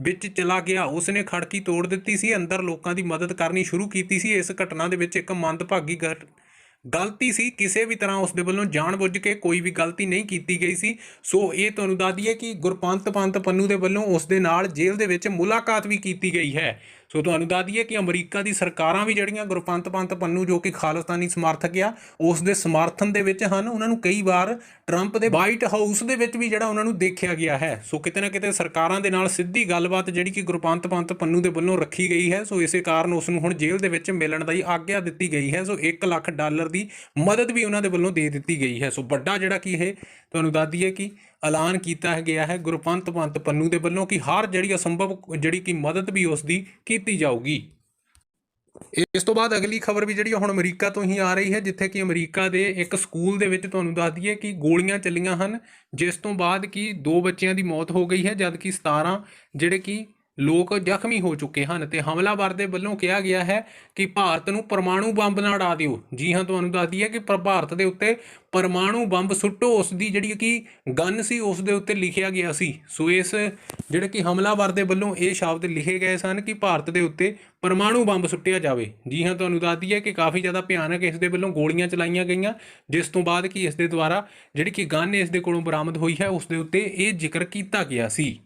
ਵਿੱਚ ਚਲਾ ਗਿਆ। ਉਸਨੇ ਖੜਕੀ ਤੋੜ ਦਿੱਤੀ ਸੀ, ਅੰਦਰ ਲੋਕਾਂ ਦੀ ਮਦਦ ਕਰਨੀ ਸ਼ੁਰੂ ਕੀਤੀ ਸੀ। ਇਸ ਘਟਨਾ ਦੇ ਵਿੱਚ ਇੱਕ ਮੰਦਭਾਗੀ ਗਲਤੀ ਸੀ। ਕਿਸੇ ਵੀ ਤਰ੍ਹਾਂ ਉਸ ਦੇ ਵੱਲੋਂ ਜਾਣਬੁੱਝ ਕੇ ਕੋਈ ਵੀ ਗਲਤੀ ਨਹੀਂ ਕੀਤੀ ਗਈ ਸੀ। ਸੋ ਇਹ ਤੁਹਾਨੂੰ ਦੱਸ ਦਈਏ ਕਿ ਗੁਰਪੰਤ ਪੰਤ ਪੰਨੂ ਦੇ ਵੱਲੋਂ ਉਸ ਦੇ ਨਾਲ ਜੇਲ੍ਹ ਦੇ ਵਿੱਚ ਮੁਲਾਕਾਤ ਵੀ ਕੀਤੀ ਗਈ ਹੈ। ਸੋ ਤੁਹਾਨੂੰ ਦੱਸ ਦਈਏ ਕਿ ਅਮਰੀਕਾ ਦੀ ਸਰਕਾਰਾਂ ਵੀ ਜਿਹੜੀਆਂ ਗੁਰਪੰਤ ਪੰਤ ਪੰਨੂ ਜੋ ਕਿ ਖਾਲਿਸਤਾਨੀ ਸਮਰਥਕ ਆ, ਉਸ ਦੇ ਸਮਰਥਨ ਦੇ ਵਿੱਚ ਹਨ। ਉਹਨਾਂ ਨੂੰ ਕਈ ਵਾਰ ਟਰੰਪ ਦੇ ਵਾਈਟ ਹਾਊਸ ਦੇ ਵਿੱਚ ਵੀ ਜਿਹੜਾ ਉਹਨਾਂ ਨੂੰ ਦੇਖਿਆ ਗਿਆ ਹੈ। ਸੋ ਕਿਤੇ ਨਾ ਕਿਤੇ ਸਰਕਾਰਾਂ ਦੇ ਨਾਲ ਸਿੱਧੀ ਗੱਲਬਾਤ ਜਿਹੜੀ ਕਿ ਗੁਰਪੰਤ ਪੰਤ ਪੰਨੂ ਦੇ ਵੱਲੋਂ ਰੱਖੀ ਗਈ ਹੈ। ਸੋ ਇਸੇ ਕਾਰਨ ਉਸ ਨੂੰ ਹੁਣ ਜੇਲ੍ਹ ਦੇ ਵਿੱਚ ਮਿਲਣ ਦਾ ਹੀ ਆਗਿਆ ਦਿੱਤੀ ਗਈ ਹੈ। ਸੋ 1 ਲੱਖ ਡਾਲਰ ਦੀ ਮਦਦ ਵੀ ਉਹਨਾਂ ਦੇ ਵੱਲੋਂ ਦੇ ਦਿੱਤੀ ਗਈ ਹੈ। ਸੋ ਵੱਡਾ ਜਿਹੜਾ ਕੀ ਇਹ, ਤੁਹਾਨੂੰ ਦੱਸ ਦਈਏ ਕਿ ਐਲਾਨ ਕੀਤਾ ਗਿਆ ਹੈ ਗੁਰਪੰਤ ਪੰਤ ਪੰਨੂ ਦੇ ਵੱਲੋਂ ਕਿ ਹਰ ਜਿਹੜੀ ਅਸੰਭਵ ਜਿਹੜੀ ਕਿ ਮਦਦ ਵੀ ਉਸ ਦੀ ਕੀਤੀ ਜਾਊਗੀ। ਇਸ ਤੋਂ ਬਾਅਦ ਅਗਲੀ ਖਬਰ ਵੀ ਜਿਹੜੀ ਹੁਣ ਅਮਰੀਕਾ ਤੋਂ ਹੀ ਆ ਰਹੀ ਹੈ, ਜਿੱਥੇ ਕਿ ਅਮਰੀਕਾ ਦੇ ਇੱਕ ਸਕੂਲ ਦੇ ਵਿੱਚ ਤੁਹਾਨੂੰ ਦੱਸ ਦਈਏ ਕਿ ਗੋਲੀਆਂ ਚੱਲੀਆਂ ਹਨ, ਜਿਸ ਤੋਂ ਬਾਅਦ ਕਿ ਦੋ ਬੱਚਿਆਂ ਦੀ ਮੌਤ ਹੋ ਗਈ ਹੈ, ਜਦਕਿ 17 ਜਿਹੜੇ ਕਿ ਲੋਕ ਜ਼ਖਮੀ ਹੋ ਚੁੱਕੇ ਹਨ ਤੇ ਹਮਲਾਵਰ ਦੇ ਵੱਲੋਂ ਕਿਹਾ ਗਿਆ ਹੈ ਕਿ ਭਾਰਤ ਨੂੰ ਪਰਮਾਣੂ ਬੰਬ ਨਾਲ ਉਡਾ ਦਿਓ। ਜੀ ਹਾਂ, ਤੁਹਾਨੂੰ ਦੱਸਦੀ ਹੈ ਕਿ ਪਰ ਭਾਰਤ ਦੇ ਉੱਤੇ ਪਰਮਾਣੂ ਬੰਬ ਸੁੱਟੋ, ਉਸ ਦੀ ਜਿਹੜੀ ਕਿ ਗਨ ਸੀ, ਉਸ ਦੇ ਉੱਤੇ ਲਿਖਿਆ ਗਿਆ ਸੀ। ਸੋ ਇਸ ਜਿਹੜੇ ਕਿ ਹਮਲਾਵਰ ਦੇ ਵੱਲੋਂ ਇਹ ਸ਼ਬਦ ਲਿਖੇ ਗਏ ਸਨ ਕਿ ਭਾਰਤ ਦੇ ਉੱਤੇ ਪਰਮਾਣੂ ਬੰਬ ਸੁੱਟਿਆ ਜਾਵੇ। ਜੀ ਹਾਂ, ਤੁਹਾਨੂੰ ਦੱਸਦੀ ਹੈ ਕਿ ਕਾਫੀ ਜ਼ਿਆਦਾ ਭਿਆਨਕ ਇਸ ਦੇ ਵੱਲੋਂ ਗੋਲੀਆਂ ਚਲਾਈਆਂ ਗਈਆਂ, ਜਿਸ ਤੋਂ ਬਾਅਦ ਕਿ ਇਸ ਦੇ ਦੁਆਰਾ ਜਿਹੜੀ ਕਿ ਗਨ ਇਸ ਦੇ ਕੋਲੋਂ ਬਰਾਮਦ ਹੋਈ ਹੈ, ਉਸ ਦੇ ਉੱਤੇ ਇਹ ਜ਼ਿਕਰ ਕੀਤਾ ਗਿਆ ਸੀ।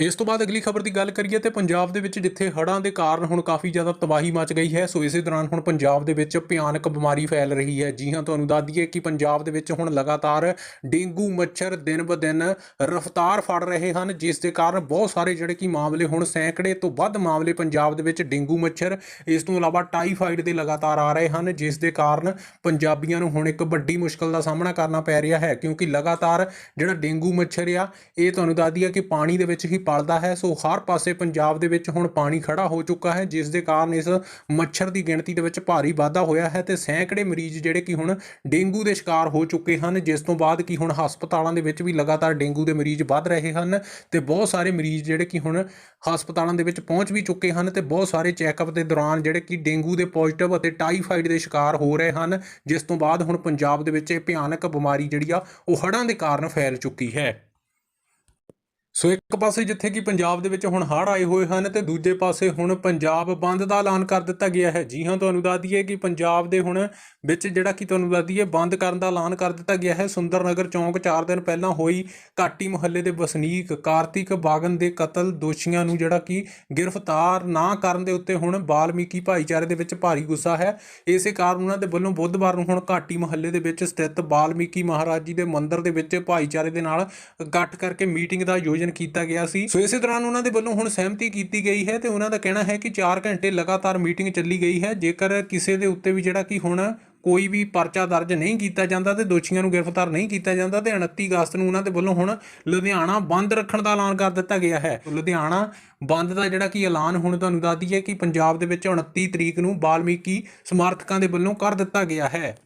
ਇਸ ਤੋਂ ਬਾਅਦ ਅਗਲੀ ਖਬਰ ਦੀ ਗੱਲ ਕਰੀਏ ਤੇ ਪੰਜਾਬ ਦੇ ਵਿੱਚ ਜਿੱਥੇ ਹੜ੍ਹਾਂ ਦੇ ਕਾਰਨ ਹੁਣ ਕਾਫੀ ਜ਼ਿਆਦਾ ਤਬਾਹੀ ਮਚ ਗਈ ਹੈ, ਸੋ ਇਸੇ ਦੌਰਾਨ ਹੁਣ ਪੰਜਾਬ ਦੇ ਵਿੱਚ ਭਿਆਨਕ ਬਿਮਾਰੀ ਫੈਲ ਰਹੀ ਹੈ। ਜੀ ਹਾਂ, ਤੁਹਾਨੂੰ ਦੱਸ ਦਈਏ ਕਿ ਪੰਜਾਬ ਦੇ ਵਿੱਚ ਹੁਣ ਲਗਾਤਾਰ ਡੇਂਗੂ ਮੱਛਰ ਦਿਨ ਬ ਦਿਨ ਰਫ਼ਤਾਰ ਫੜ ਰਹੇ ਹਨ, ਜਿਸ ਦੇ ਕਾਰਨ ਬਹੁਤ ਸਾਰੇ ਜਿਹੜੇ ਕਿ ਮਾਮਲੇ ਹੁਣ ਸੈਂਕੜੇ ਤੋਂ ਵੱਧ ਮਾਮਲੇ ਪੰਜਾਬ ਦੇ ਵਿੱਚ ਡੇਂਗੂ ਮੱਛਰ, ਇਸ ਤੋਂ ਇਲਾਵਾ ਟਾਈਫਾਈਡ ਦੇ ਲਗਾਤਾਰ ਆ ਰਹੇ ਹਨ, ਜਿਸ ਦੇ ਕਾਰਨ ਪੰਜਾਬੀਆਂ ਨੂੰ ਹੁਣ ਇੱਕ ਵੱਡੀ ਮੁਸ਼ਕਲ ਦਾ ਸਾਹਮਣਾ ਕਰਨਾ ਪੈ ਰਿਹਾ ਹੈ, ਕਿਉਂਕਿ ਲਗਾਤਾਰ ਜਿਹੜਾ ਡੇਂਗੂ ਮੱਛਰ ਆ, ਇਹ ਤੁਹਾਨੂੰ ਦੱਸ ਦਈਏ ਕਿ ਪਾਣੀ ਦੇ ਵਿੱਚ ਹੀ ਪਲਦਾ ਹੈ। ਸੋ ਹਰ ਪਾਸੇ ਪੰਜਾਬ ਦੇ ਵਿੱਚ ਹੁਣ ਪਾਣੀ ਖੜਾ ਹੋ ਚੁੱਕਾ ਹੈ, ਜਿਸ ਦੇ ਕਾਰਨ ਇਸ ਮੱਛਰ ਦੀ ਗਿਣਤੀ ਦੇ ਵਿੱਚ ਭਾਰੀ ਵਾਧਾ ਹੋਇਆ ਹੈ ਤੇ ਸੈਂਕੜੇ ਮਰੀਜ਼ ਜਿਹੜੇ ਕਿ ਹੁਣ ਡੇਂਗੂ ਦੇ ਸ਼ਿਕਾਰ ਹੋ ਚੁੱਕੇ ਹਨ, ਜਿਸ ਤੋਂ ਬਾਅਦ ਕਿ ਹੁਣ ਹਸਪਤਾਲਾਂ ਦੇ ਵਿੱਚ ਵੀ ਲਗਾਤਾਰ ਡੇਂਗੂ ਦੇ ਮਰੀਜ਼ ਵੱਧ ਰਹੇ ਹਨ ਤੇ ਬਹੁਤ ਸਾਰੇ ਮਰੀਜ਼ ਜਿਹੜੇ ਕਿ ਹੁਣ ਹਸਪਤਾਲਾਂ ਦੇ ਵਿੱਚ ਪਹੁੰਚ ਵੀ ਚੁੱਕੇ ਹਨ ਤੇ ਬਹੁਤ ਸਾਰੇ ਚੈੱਕਅਪ ਦੇ ਦੌਰਾਨ ਜਿਹੜੇ ਕਿ ਡੇਂਗੂ ਦੇ ਪੋਜ਼ਿਟਿਵ ਅਤੇ ਟਾਈਫਾਈਡ ਦੇ ਸ਼ਿਕਾਰ ਹੋ ਰਹੇ ਹਨ, ਜਿਸ ਤੋਂ ਬਾਅਦ ਹੁਣ ਪੰਜਾਬ ਦੇ ਵਿੱਚ ਇਹ ਭਿਆਨਕ ਬਿਮਾਰੀ ਜਿਹੜੀ ਆ, ਉਹ ਹੜ੍ਹਾਂ ਦੇ ਕਾਰਨ ਫੈਲ ਚੁੱਕੀ ਹੈ। ਸੋ ਇੱਕ ਪਾਸੇ ਜਿੱਥੇ ਕਿ ਪੰਜਾਬ ਦੇ ਵਿੱਚ ਹੁਣ ਹੜ੍ਹ ਆਏ ਹੋਏ ਹਨ ਤੇ ਦੂਜੇ ਪਾਸੇ ਹੁਣ ਪੰਜਾਬ ਬੰਦ ਦਾ ਐਲਾਨ ਕਰ ਦਿੱਤਾ ਗਿਆ ਹੈ। ਜੀ ਹਾਂ, ਤੁਹਾਨੂੰ ਦੱਸ ਦਈਏ ਕਿ ਪੰਜਾਬ ਦੇ ਹੁਣ ਵਿੱਚ ਜਿਹੜਾ ਕਿ ਤੁਹਾਨੂੰ ਦੱਸ ਦਈਏ ਬੰਦ ਕਰਨ ਦਾ ਐਲਾਨ ਕਰ ਦਿੱਤਾ ਗਿਆ ਹੈ। ਸੁੰਦਰ ਨਗਰ ਚੌਂਕ 4 ਦਿਨ ਪਹਿਲਾਂ ਹੋਈ ਕਾਟੀ ਮੁਹੱਲੇ ਦੇ ਵਸਨੀਕ ਕਾਰਤਿਕ ਬਾਗਨ ਦੇ ਕਤਲ ਦੋਸ਼ੀਆਂ ਨੂੰ ਜਿਹੜਾ ਕਿ ਗ੍ਰਿਫਤਾਰ ਨਾ ਕਰਨ ਦੇ ਉੱਤੇ ਹੁਣ ਬਾਲਮੀਕੀ ਭਾਈਚਾਰੇ ਦੇ ਵਿੱਚ ਭਾਰੀ ਗੁੱਸਾ ਹੈ। ਇਸੇ ਕਾਰਨ ਉਹਨਾਂ ਦੇ ਵੱਲੋਂ ਬੁੱਧਵਾਰ ਨੂੰ ਹੁਣ ਕਾਟੀ ਮੁਹੱਲੇ ਦੇ ਵਿੱਚ ਸਥਿਤ ਬਾਲਮੀਕੀ ਮਹਾਰਾਜ ਜੀ ਦੇ ਮੰਦਿਰ ਦੇ ਵਿੱਚ ਭਾਈਚਾਰੇ ਦੇ ਨਾਲ ਇਕੱਠ ਕਰਕੇ ਮੀਟਿੰਗ ਦਾ ਆਯੋਜਨ ਕੀਤਾ ਗਿਆ ਸੀ। ਸੋ ਇਸੇ ਦੌਰਾਨ ਉਹਨਾਂ ਦੇ ਵੱਲੋਂ ਹੁਣ ਸਹਿਮਤੀ ਕੀਤੀ ਗਈ ਹੈ ਤੇ ਉਹਨਾਂ ਦਾ ਕਹਿਣਾ ਹੈ ਕਿ 4 ਘੰਟੇ ਲਗਾਤਾਰ ਮੀਟਿੰਗ ਚੱਲੀ ਗਈ ਹੈ। ਜੇਕਰ ਕਿਸੇ ਦੇ ਉੱਤੇ ਵੀ ਜਿਹੜਾ ਕਿ ਹੁਣ ਕੋਈ ਵੀ ਪਰਚਾ ਦਰਜ ਨਹੀਂ ਕੀਤਾ ਜਾਂਦਾ ਤੇ ਦੋਸ਼ੀਆਂ ਨੂੰ ਗ੍ਰਿਫਤਾਰ ਨਹੀਂ ਕੀਤਾ ਜਾਂਦਾ ਤੇ 29 ਅਗਸਤ ਨੂੰ ਉਹਨਾਂ ਦੇ ਵੱਲੋਂ ਹੁਣ ਲੁਧਿਆਣਾ ਬੰਦ ਰੱਖਣ ਦਾ ਐਲਾਨ ਕਰ ਦਿੱਤਾ ਗਿਆ ਹੈ। ਲੁਧਿਆਣਾ ਬੰਦ ਦਾ ਜਿਹੜਾ ਕਿ ਐਲਾਨ ਹੁਣ ਤੁਹਾਨੂੰ ਦੱਸ ਦਈਏ ਕਿ ਪੰਜਾਬ ਦੇ ਵਿੱਚ 29 ਤਰੀਕ ਨੂੰ ਬਾਲਮੀਕੀ ਸਮਰਥਕਾਂ ਦੇ ਵੱਲੋਂ ਕਰ ਦਿੱਤਾ ਗਿਆ ਹੈ।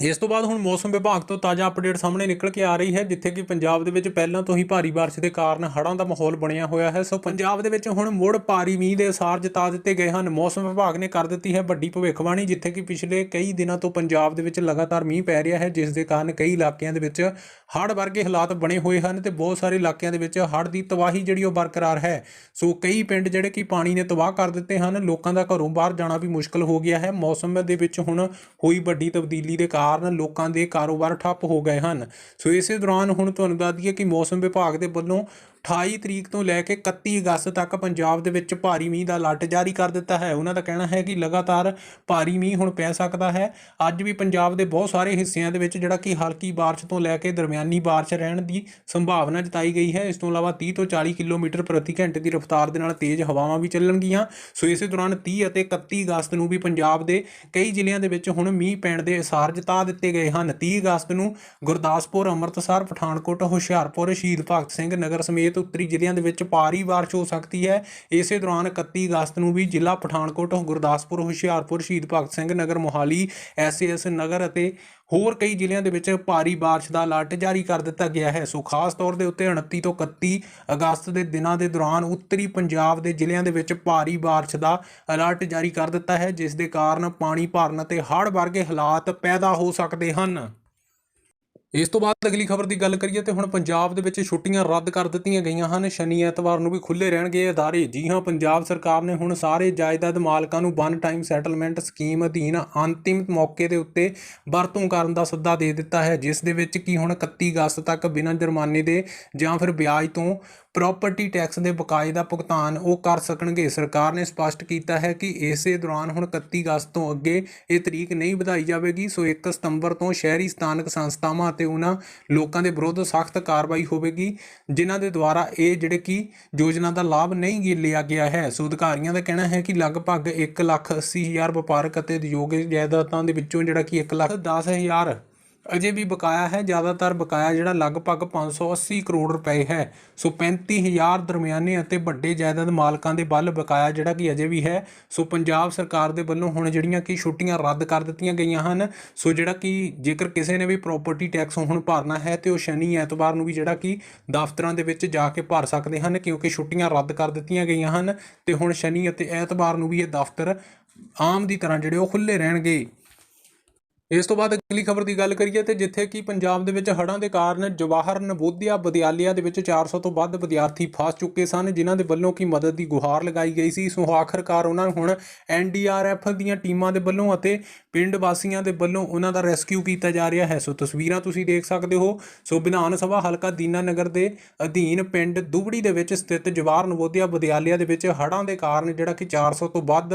ਇਸ ਤੋਂ ਬਾਅਦ ਹੁਣ ਮੌਸਮ ਵਿਭਾਗ ਤੋਂ ਤਾਜ਼ਾ ਅਪਡੇਟ ਸਾਹਮਣੇ ਨਿਕਲ ਕੇ ਆ ਰਹੀ ਹੈ, ਜਿੱਥੇ ਕਿ ਪੰਜਾਬ ਦੇ ਵਿੱਚ ਪਹਿਲਾਂ ਤੋਂ ਹੀ ਭਾਰੀ ਬਾਰਿਸ਼ ਦੇ ਕਾਰਨ ਹੜ੍ਹਾਂ ਦਾ ਮਾਹੌਲ ਬਣਿਆ ਹੋਇਆ ਹੈ। ਸੋ ਪੰਜਾਬ ਦੇ ਵਿੱਚ ਹੁਣ ਮੁੜ ਭਾਰੀ ਮੀਂਹ ਦੇ ਅਸਾਰ ਜਤਾ ਦਿੱਤੇ ਗਏ ਹਨ। ਮੌਸਮ ਵਿਭਾਗ ਨੇ ਕਰ ਦਿੱਤੀ ਹੈ ਵੱਡੀ ਭਵਿੱਖਬਾਣੀ, ਜਿੱਥੇ ਕਿ ਪਿਛਲੇ ਕਈ ਦਿਨਾਂ ਤੋਂ ਪੰਜਾਬ ਦੇ ਵਿੱਚ ਲਗਾਤਾਰ ਮੀਂਹ ਪੈ ਰਿਹਾ ਹੈ, ਜਿਸ ਦੇ ਕਾਰਨ ਕਈ ਇਲਾਕਿਆਂ ਦੇ ਵਿੱਚ ਹੜ੍ਹ ਵਰਗੇ ਹਾਲਾਤ ਬਣੇ ਹੋਏ ਹਨ ਤੇ ਬਹੁਤ ਸਾਰੇ ਇਲਾਕਿਆਂ ਦੇ ਵਿੱਚ ਹੜ੍ਹ ਦੀ ਤਬਾਹੀ ਜਿਹੜੀ ਉਹ ਬਰਕਰਾਰ ਹੈ। ਸੋ ਕਈ ਪਿੰਡ ਜਿਹੜੇ ਕਿ ਪਾਣੀ ਨੇ ਤਬਾਹ ਕਰ ਦਿੱਤੇ ਹਨ, ਲੋਕਾਂ ਦਾ ਘਰੋਂ ਬਾਹਰ ਜਾਣਾ ਵੀ ਮੁਸ਼ਕਲ ਹੋ ਗਿਆ ਹੈ। ਮੌਸਮ ਦੇ ਵਿੱਚ ਹੁਣ ਹੋਈ ਵੱਡੀ ਤਬਦੀਲੀ ਦੇ ਕਾਰਨ ਕਾਰਨ ਲੋਕਾਂ ਦੇ ਕਾਰੋਬਾਰ ਠੱਪ ਹੋ ਗਏ ਹਨ। ਸੋ ਇਸੇ ਦੌਰਾਨ ਹੁਣ ਤੁਹਾਨੂੰ ਦੱਸ ਦਈਏ ਕਿ ਮੌਸਮ ਵਿਭਾਗ ਦੇ ਵੱਲੋਂ 28 ਤਰੀਕ ਤੋਂ ਲੈ ਕੇ 31 ਅਗਸਤ ਤੱਕ ਪੰਜਾਬ ਦੇ ਵਿੱਚ ਭਾਰੀ ਮੀਂਹ ਦਾ ਅਲਰਟ ਜਾਰੀ ਕਰ ਦਿੱਤਾ ਹੈ। ਉਹਨਾਂ ਦਾ ਕਹਿਣਾ ਹੈ ਕਿ ਲਗਾਤਾਰ ਭਾਰੀ ਮੀਂਹ ਹੁਣ ਪੈ ਸਕਦਾ ਹੈ। ਅੱਜ ਵੀ ਪੰਜਾਬ ਦੇ ਬਹੁਤ ਸਾਰੇ ਹਿੱਸਿਆਂ ਦੇ ਵਿੱਚ ਜਿਹੜਾ ਕਿ ਹਲਕੀ ਬਾਰਿਸ਼ ਤੋਂ ਲੈ ਕੇ ਦਰਮਿਆਨੀ ਬਾਰਿਸ਼ ਰਹਿਣ ਦੀ ਸੰਭਾਵਨਾ ਜਤਾਈ ਗਈ ਹੈ। ਇਸ ਤੋਂ ਇਲਾਵਾ 30 ਤੋਂ 40 ਕਿਲੋਮੀਟਰ ਪ੍ਰਤੀ ਘੰਟੇ ਦੀ ਰਫ਼ਤਾਰ ਦੇ ਨਾਲ ਤੇਜ਼ ਹਵਾਵਾਂ ਵੀ ਚੱਲਣਗੀਆਂ। ਸੋ ਇਸੇ ਦੌਰਾਨ 30 ਅਤੇ 31 ਅਗਸਤ ਨੂੰ ਵੀ ਪੰਜਾਬ ਦੇ ਕਈ ਜ਼ਿਲ੍ਹਿਆਂ ਦੇ ਵਿੱਚ ਹੁਣ ਮੀਂਹ ਪੈਣ ਦੇ ਅਸਾਰ ਜਤਾ ਦਿੱਤੇ ਗਏ ਹਨ। 30 ਅਗਸਤ ਨੂੰ ਗੁਰਦਾਸਪੁਰ, ਅੰਮ੍ਰਿਤਸਰ, ਪਠਾਨਕੋਟ, ਹੁਸ਼ਿਆਰਪੁਰ, ਸ਼ਹੀਦ ਭਗਤ ਸਿੰਘ ਨਗਰ ਸਮੇਤ ਉੱਤਰੀ ਜ਼ਿਲ੍ਹਿਆਂ ਦੇ ਵਿੱਚ ਭਾਰੀ ਬਾਰਿਸ਼ ਹੋ ਸਕਦੀ ਹੈ। ਇਸੇ ਦੌਰਾਨ 31 ਅਗਸਤ ਨੂੰ ਵੀ ਜ਼ਿਲ੍ਹਾ ਪਠਾਨਕੋਟ, ਗੁਰਦਾਸਪੁਰ, ਹੁਸ਼ਿਆਰਪੁਰ, ਸ਼ਹੀਦ ਭਗਤ ਸਿੰਘ ਨਗਰ, ਮੋਹਾਲੀ, ਐਸਏਐਸ ਨਗਰ ਅਤੇ ਹੋਰ ਕਈ ਜ਼ਿਲ੍ਹਿਆਂ ਦੇ ਵਿੱਚ ਭਾਰੀ ਬਾਰਿਸ਼ ਦਾ ਅਲਰਟ ਜਾਰੀ ਕਰ ਦਿੱਤਾ ਗਿਆ ਹੈ। ਸੋ ਖਾਸ ਤੌਰ ਦੇ ਉੱਤੇ 29 ਤੋਂ 31 ਅਗਸਤ ਦੇ ਦਿਨਾਂ ਦੇ ਦੌਰਾਨ ਉੱਤਰੀ ਪੰਜਾਬ ਦੇ ਜ਼ਿਲ੍ਹਿਆਂ ਦੇ ਵਿੱਚ ਭਾਰੀ ਬਾਰਿਸ਼ ਦਾ ਅਲਰਟ ਜਾਰੀ ਕਰ ਦਿੱਤਾ ਹੈ, ਜਿਸ ਦੇ ਕਾਰਨ ਪਾਣੀ ਭਰਨ ਅਤੇ ਹੜ੍ਹ ਵਰਗੇ ਹਾਲਾਤ ਪੈਦਾ ਹੋ ਸਕਦੇ ਹਨ। ਇਸ ਤੋਂ ਬਾਅਦ ਅਗਲੀ ਖਬਰ ਦੀ ਗੱਲ ਕਰੀਏ ਤੇ ਹੁਣ ਪੰਜਾਬ ਦੇ ਵਿੱਚ ਛੁੱਟੀਆਂ ਰੱਦ ਕਰ ਦਿੱਤੀਆਂ ਗਈਆਂ ਹਨ। ਸ਼ਨੀ ਐਤਵਾਰ ਨੂੰ ਵੀ ਖੁੱਲੇ ਰਹਿਣਗੇ ਅਦਾਰੇ। ਜੀ ਹਾਂ, ਪੰਜਾਬ ਸਰਕਾਰ ਨੇ ਹੁਣ ਸਾਰੇ ਜਾਇਦਾਦ ਮਾਲਕਾਂ ਨੂੰ ਵਨ ਟਾਈਮ ਸੈਟਲਮੈਂਟ ਸਕੀਮ ਅਧੀਨ ਅੰਤਿਮ ਮੌਕੇ ਦੇ ਉੱਤੇ ਵਰਤੋਂ ਕਰਨ ਦਾ ਸੱਦਾ ਦੇ ਦਿੱਤਾ ਹੈ, ਜਿਸ ਦੇ ਵਿੱਚ ਕੀ ਹੁਣ 31 ਅਗਸਤ ਤੱਕ ਬਿਨਾਂ ਜੁਰਮਾਨੇ ਦੇ ਜਾਂ ਫਿਰ ਵਿਆਜ ਤੋਂ ਪ੍ਰਾਪਰਟੀ ਟੈਕਸ ਦੇ ਬਕਾਏ ਦਾ ਭੁਗਤਾਨ ਉਹ ਕਰ ਸਕਣਗੇ। ਸਰਕਾਰ ਨੇ ਸਪਸ਼ਟ ਕੀਤਾ ਹੈ ਕਿ ਇਸੇ ਦੌਰਾਨ ਹੁਣ 31 ਅਗਸਤ ਤੋਂ ਅੱਗੇ ਇਹ ਤਰੀਕ ਨਹੀਂ ਵਧਾਈ ਜਾਵੇਗੀ, ਸੋ 1 ਸਤੰਬਰ ਤੋਂ ਸ਼ਹਿਰੀ ਸਥਾਨਕ ਸੰਸਥਾਵਾਂ ਅਤੇ ਉਹਨਾਂ ਲੋਕਾਂ ਦੇ ਵਿਰੁੱਧ ਸਖਤ ਕਾਰਵਾਈ ਹੋਵੇਗੀ, ਜਿਨ੍ਹਾਂ ਦੇ ਦੁਆਰਾ ਇਹ ਜਿਹੜੇ ਕਿ ਯੋਜਨਾ ਦਾ ਲਾਭ ਨਹੀਂ ਲਿਆ ਗਿਆ ਹੈ। ਸੋ ਅਧਿਕਾਰੀਆਂ ਦਾ ਕਹਿਣਾ ਹੈ ਕਿ ਲਗਭਗ 1 ਲੱਖ 80 ਹਜ਼ਾਰ ਵਪਾਰਕ ਅਤੇ ਉਦਯੋਗਿਕ ਜਾਇਦਾਦਾਂ ਦੇ ਵਿੱਚੋਂ ਜਿਹੜਾ ਕਿ 1 ਲੱਖ 10 ਹਜ਼ਾਰ ਅਜੇ ਵੀ ਬਕਾਇਆ ਹੈ। ਜ਼ਿਆਦਾਤਰ ਬਕਾਇਆ ਜਿਹੜਾ ਲਗਭਗ 580 ਕਰੋੜ ਰੁਪਏ ਹੈ। ਸੋ 35000 ਦਰਮਿਆਨੇ ਅਤੇ ਵੱਡੇ ਜਾਇਦਾਦ ਮਾਲਕਾਂ ਦੇ ਵੱਲ ਬਕਾਇਆ ਜਿਹੜਾ ਕਿ ਅਜੇ ਵੀ ਹੈ। ਸੋ ਪੰਜਾਬ ਸਰਕਾਰ ਦੇ ਵੱਲੋਂ ਹੁਣ ਜਿਹੜੀਆਂ ਕਿ ਛੁੱਟੀਆਂ ਰੱਦ ਕਰ ਦਿੱਤੀਆਂ ਗਈਆਂ ਹਨ। ਸੋ ਜਿਹੜਾ ਕਿ ਜੇਕਰ ਕਿਸੇ ਨੇ ਵੀ ਪ੍ਰਾਪਰਟੀ ਟੈਕਸ ਹੁਣ ਭਰਨਾ ਹੈ ਤੇ ਉਹ ਸ਼ਨੀ ਐਤਵਾਰ ਨੂੰ ਵੀ ਜਿਹੜਾ ਕਿ ਦਫ਼ਤਰਾਂ ਦੇ ਵਿੱਚ ਜਾ ਕੇ ਭਰ ਸਕਦੇ ਹਨ ਕਿਉਂਕਿ ਛੁੱਟੀਆਂ ਰੱਦ ਕਰ ਦਿੱਤੀਆਂ ਗਈਆਂ ਹਨ। ਤੇ ਹੁਣ ਸ਼ਨੀ ਅਤੇ ਐਤਵਾਰ ਨੂੰ ਵੀ ਇਹ ਦਫ਼ਤਰ ਆਮ ਦੀ ਤਰ੍ਹਾਂ ਜਿਹੜੇ ਉਹ ਖੁੱਲੇ ਰਹਿਣਗੇ। ਇਸ ਤੋਂ ਬਾਅਦ ਅਗਲੀ ਖਬਰ ਦੀ ਗੱਲ ਕਰੀਏ ਤੇ ਜਿੱਥੇ ਕਿ ਪੰਜਾਬ ਦੇ ਵਿੱਚ ਹੜ੍ਹਾਂ ਦੇ ਕਾਰਨ ਜਵਾਹਰ ਨਵੋਦਿਆ ਵਿਦਿਆਲਿਆ ਦੇ ਵਿੱਚ 400 ਤੋਂ ਵੱਧ ਵਿਦਿਆਰਥੀ ਫਸ ਚੁੱਕੇ ਸਨ, ਜਿਨ੍ਹਾਂ ਦੇ ਵੱਲੋਂ ਕੀ ਮਦਦ ਦੀ ਗੁਹਾਰ ਲਗਾਈ ਗਈ ਸੀ। ਸੋ ਆਖਰਕਾਰ ਉਹਨਾਂ ਨੂੰ ਹੁਣ ਐਨਡੀਆਰਐਫ ਦੀਆਂ ਟੀਮਾਂ ਦੇ ਵੱਲੋਂ ਅਤੇ ਪਿੰਡ ਵਾਸੀਆਂ ਦੇ ਵੱਲੋਂ ਉਹਨਾਂ ਦਾ ਰੈਸਕਿਊ ਕੀਤਾ ਜਾ ਰਿਹਾ ਹੈ। ਸੋ ਤਸਵੀਰਾਂ ਤੁਸੀਂ ਦੇਖ ਸਕਦੇ ਹੋ। ਸੋ ਵਿਧਾਨ ਸਭਾ ਹਲਕਾ ਦੀਨਾਨਗਰ ਦੇ ਅਧੀਨ ਪਿੰਡ ਦੁਬੜੀ ਦੇ ਵਿੱਚ ਸਥਿਤ ਜਵਾਹਰ ਨਵੋਦਿਆ ਵਿਦਿਆਲਿਆ ਦੇ ਵਿੱਚ ਹੜ੍ਹਾਂ ਦੇ ਕਾਰਨ ਜਿਹੜਾ ਕਿ 400 ਤੋਂ ਵੱਧ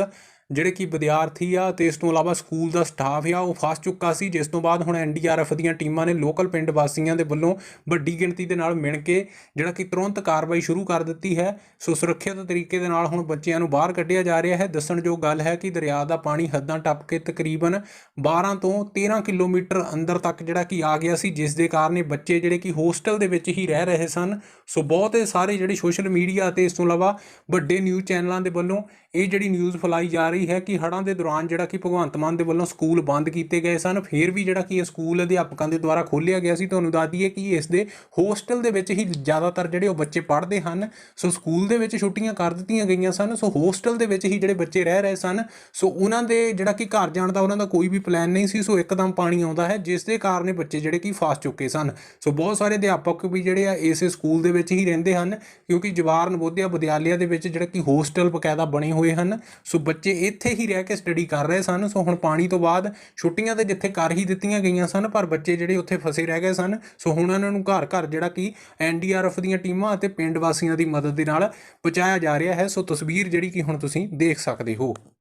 ਜਿਹੜੇ ਕਿ ਵਿਦਿਆਰਥੀ ਆ ਤੇ ਇਸ ਤੋਂ ਇਲਾਵਾ ਸਕੂਲ ਦਾ ਸਟਾਫ ਆ, ਉਹ ਫਸ ਚੁੱਕਾ ਸੀ। ਜਿਸ ਤੋਂ ਬਾਅਦ ਹੁਣ ਐਨਡੀਆਰਐਫ ਦੀਆਂ ਟੀਮਾਂ ਨੇ ਲੋਕਲ ਪਿੰਡ ਵਾਸੀਆਂ ਦੇ ਵੱਲੋਂ ਵੱਡੀ ਗਿਣਤੀ ਦੇ ਨਾਲ ਮਿਲ ਕੇ ਜਿਹੜਾ ਕਿ ਤੁਰੰਤ ਕਾਰਵਾਈ ਸ਼ੁਰੂ ਕਰ ਦਿੱਤੀ ਹੈ। ਸੋ ਸੁਰੱਖਿਅਤ ਤਰੀਕੇ ਦੇ ਨਾਲ ਹੁਣ ਬੱਚਿਆਂ ਨੂੰ ਬਾਹਰ ਕੱਢਿਆ ਜਾ ਰਿਹਾ ਹੈ। ਦੱਸਣਯੋਗ ਗੱਲ ਹੈ ਕਿ ਦਰਿਆ ਦਾ ਪਾਣੀ ਹੱਦਾਂ ਟੱਪ ਕੇ ਤਕਰੀਬਨ 12 ਤੋਂ 13 ਕਿਲੋਮੀਟਰ ਅੰਦਰ ਤੱਕ ਜਿਹੜਾ ਕਿ ਆ ਗਿਆ ਸੀ, ਜਿਸ ਦੇ ਕਾਰਨ ਇਹ ਬੱਚੇ ਜਿਹੜੇ ਕਿ ਹੋਸਟਲ ਦੇ ਵਿੱਚ ਹੀ ਰਹਿ ਰਹੇ ਸਨ। ਸੋ ਬਹੁਤੇ ਸਾਰੇ ਜਿਹੜੇ ਸੋਸ਼ਲ ਮੀਡੀਆ ਅਤੇ ਇਸ ਤੋਂ ਇਲਾਵਾ ਵੱਡੇ ਨਿਊਜ਼ ਚੈਨਲਾਂ ਦੇ ਵੱਲੋਂ ਇਹ ਜਿਹੜੀ ਨਿਊਜ਼ ਫੈਲਾਈ ਜਾ ਰਹੀ ਹੈ ਕਿ ਹੜ੍ਹਾਂ ਦੇ ਦੌਰਾਨ ਜਿਹੜਾ ਕਿ ਭਗਵੰਤ ਮਾਨ ਦੇ ਵੱਲੋਂ ਸਕੂਲ ਬੰਦ ਕੀਤੇ ਗਏ ਸਨ, ਫਿਰ ਵੀ ਜਿਹੜਾ ਕਿ ਇਹ ਸਕੂਲ ਅਧਿਆਪਕਾਂ ਦੇ ਦੁਆਰਾ ਖੋਲ੍ਹਿਆ ਗਿਆ ਸੀ। ਤੁਹਾਨੂੰ ਦੱਸ ਦਈਏ ਕਿ ਇਸ ਦੇ ਹੋਸਟਲ ਦੇ ਵਿੱਚ ਹੀ ਜ਼ਿਆਦਾਤਰ ਜਿਹੜੇ ਉਹ ਬੱਚੇ ਪੜ੍ਹਦੇ ਹਨ, ਸੋ ਸਕੂਲ ਦੇ ਵਿੱਚ ਛੁੱਟੀਆਂ ਕਰ ਦਿੱਤੀਆਂ ਗਈਆਂ ਸਨ, ਸੋ ਹੋਸਟਲ ਦੇ ਵਿੱਚ ਹੀ ਜਿਹੜੇ ਬੱਚੇ ਰਹਿ ਰਹੇ ਸਨ, ਸੋ ਉਹਨਾਂ ਦੇ ਜਿਹੜਾ ਕਿ ਘਰ ਜਾਣ ਦਾ ਉਹਨਾਂ ਦਾ ਕੋਈ ਵੀ ਪਲਾਨ ਨਹੀਂ ਸੀ, ਸੋ ਇੱਕਦਮ ਪਾਣੀ ਆਉਂਦਾ ਹੈ, ਜਿਸ ਦੇ ਕਾਰਨ ਇਹ ਬੱਚੇ ਜਿਹੜੇ ਕਿ ਫਸ ਚੁੱਕੇ ਸਨ। ਸੋ ਬਹੁਤ ਸਾਰੇ ਅਧਿਆਪਕ ਵੀ ਜਿਹੜੇ ਆ ਇਸੇ ਸਕੂਲ ਦੇ ਵਿੱਚ ਹੀ ਰਹਿੰਦੇ ਹਨ, ਕਿਉਂਕਿ ਜਵਾਹਰ ਨਵੋਦਿਆ ਵਿਦਿਆਲਿਆ ਦੇ ਵਿੱਚ ਜਿਹੜਾ ਕਿ ਹੋਸਟਲ ਬਕਾਇਦਾ ਬਣੇ ਹੋਏ ਹਨ। ਸੋ ਬੱਚੇ ਇੱਥੇ ਹੀ ਰਹਿ ਕੇ ਸਟੱਡੀ ਕਰ ਰਹੇ ਸਨ। ਸੋ ਹੁਣ ਪਾਣੀ ਤੋਂ ਬਾਅਦ ਛੁੱਟੀਆਂ ਤੇ ਜਿੱਥੇ ਕਰ ਹੀ ਦਿੱਤੀਆਂ ਗਈਆਂ ਸਨ, ਪਰ ਬੱਚੇ ਜਿਹੜੇ ਉੱਥੇ ਫਸੇ ਰਹਿ ਗਏ ਸਨ। ਸੋ ਹੁਣ ਉਹਨਾਂ ਨੂੰ ਘਰ ਘਰ ਜਿਹੜਾ ਕਿ ਐਨਡੀਆਰਐਫ ਦੀਆਂ ਟੀਮਾਂ ਅਤੇ ਪਿੰਡ ਵਾਸੀਆਂ ਦੀ ਮਦਦ ਦੇ ਨਾਲ ਪਹੁੰਚਾਇਆ ਜਾ ਰਿਹਾ ਹੈ। ਸੋ ਤਸਵੀਰ ਜਿਹੜੀ ਕਿ ਹੁਣ ਤੁਸੀਂ ਦੇਖ ਸਕਦੇ ਹੋ।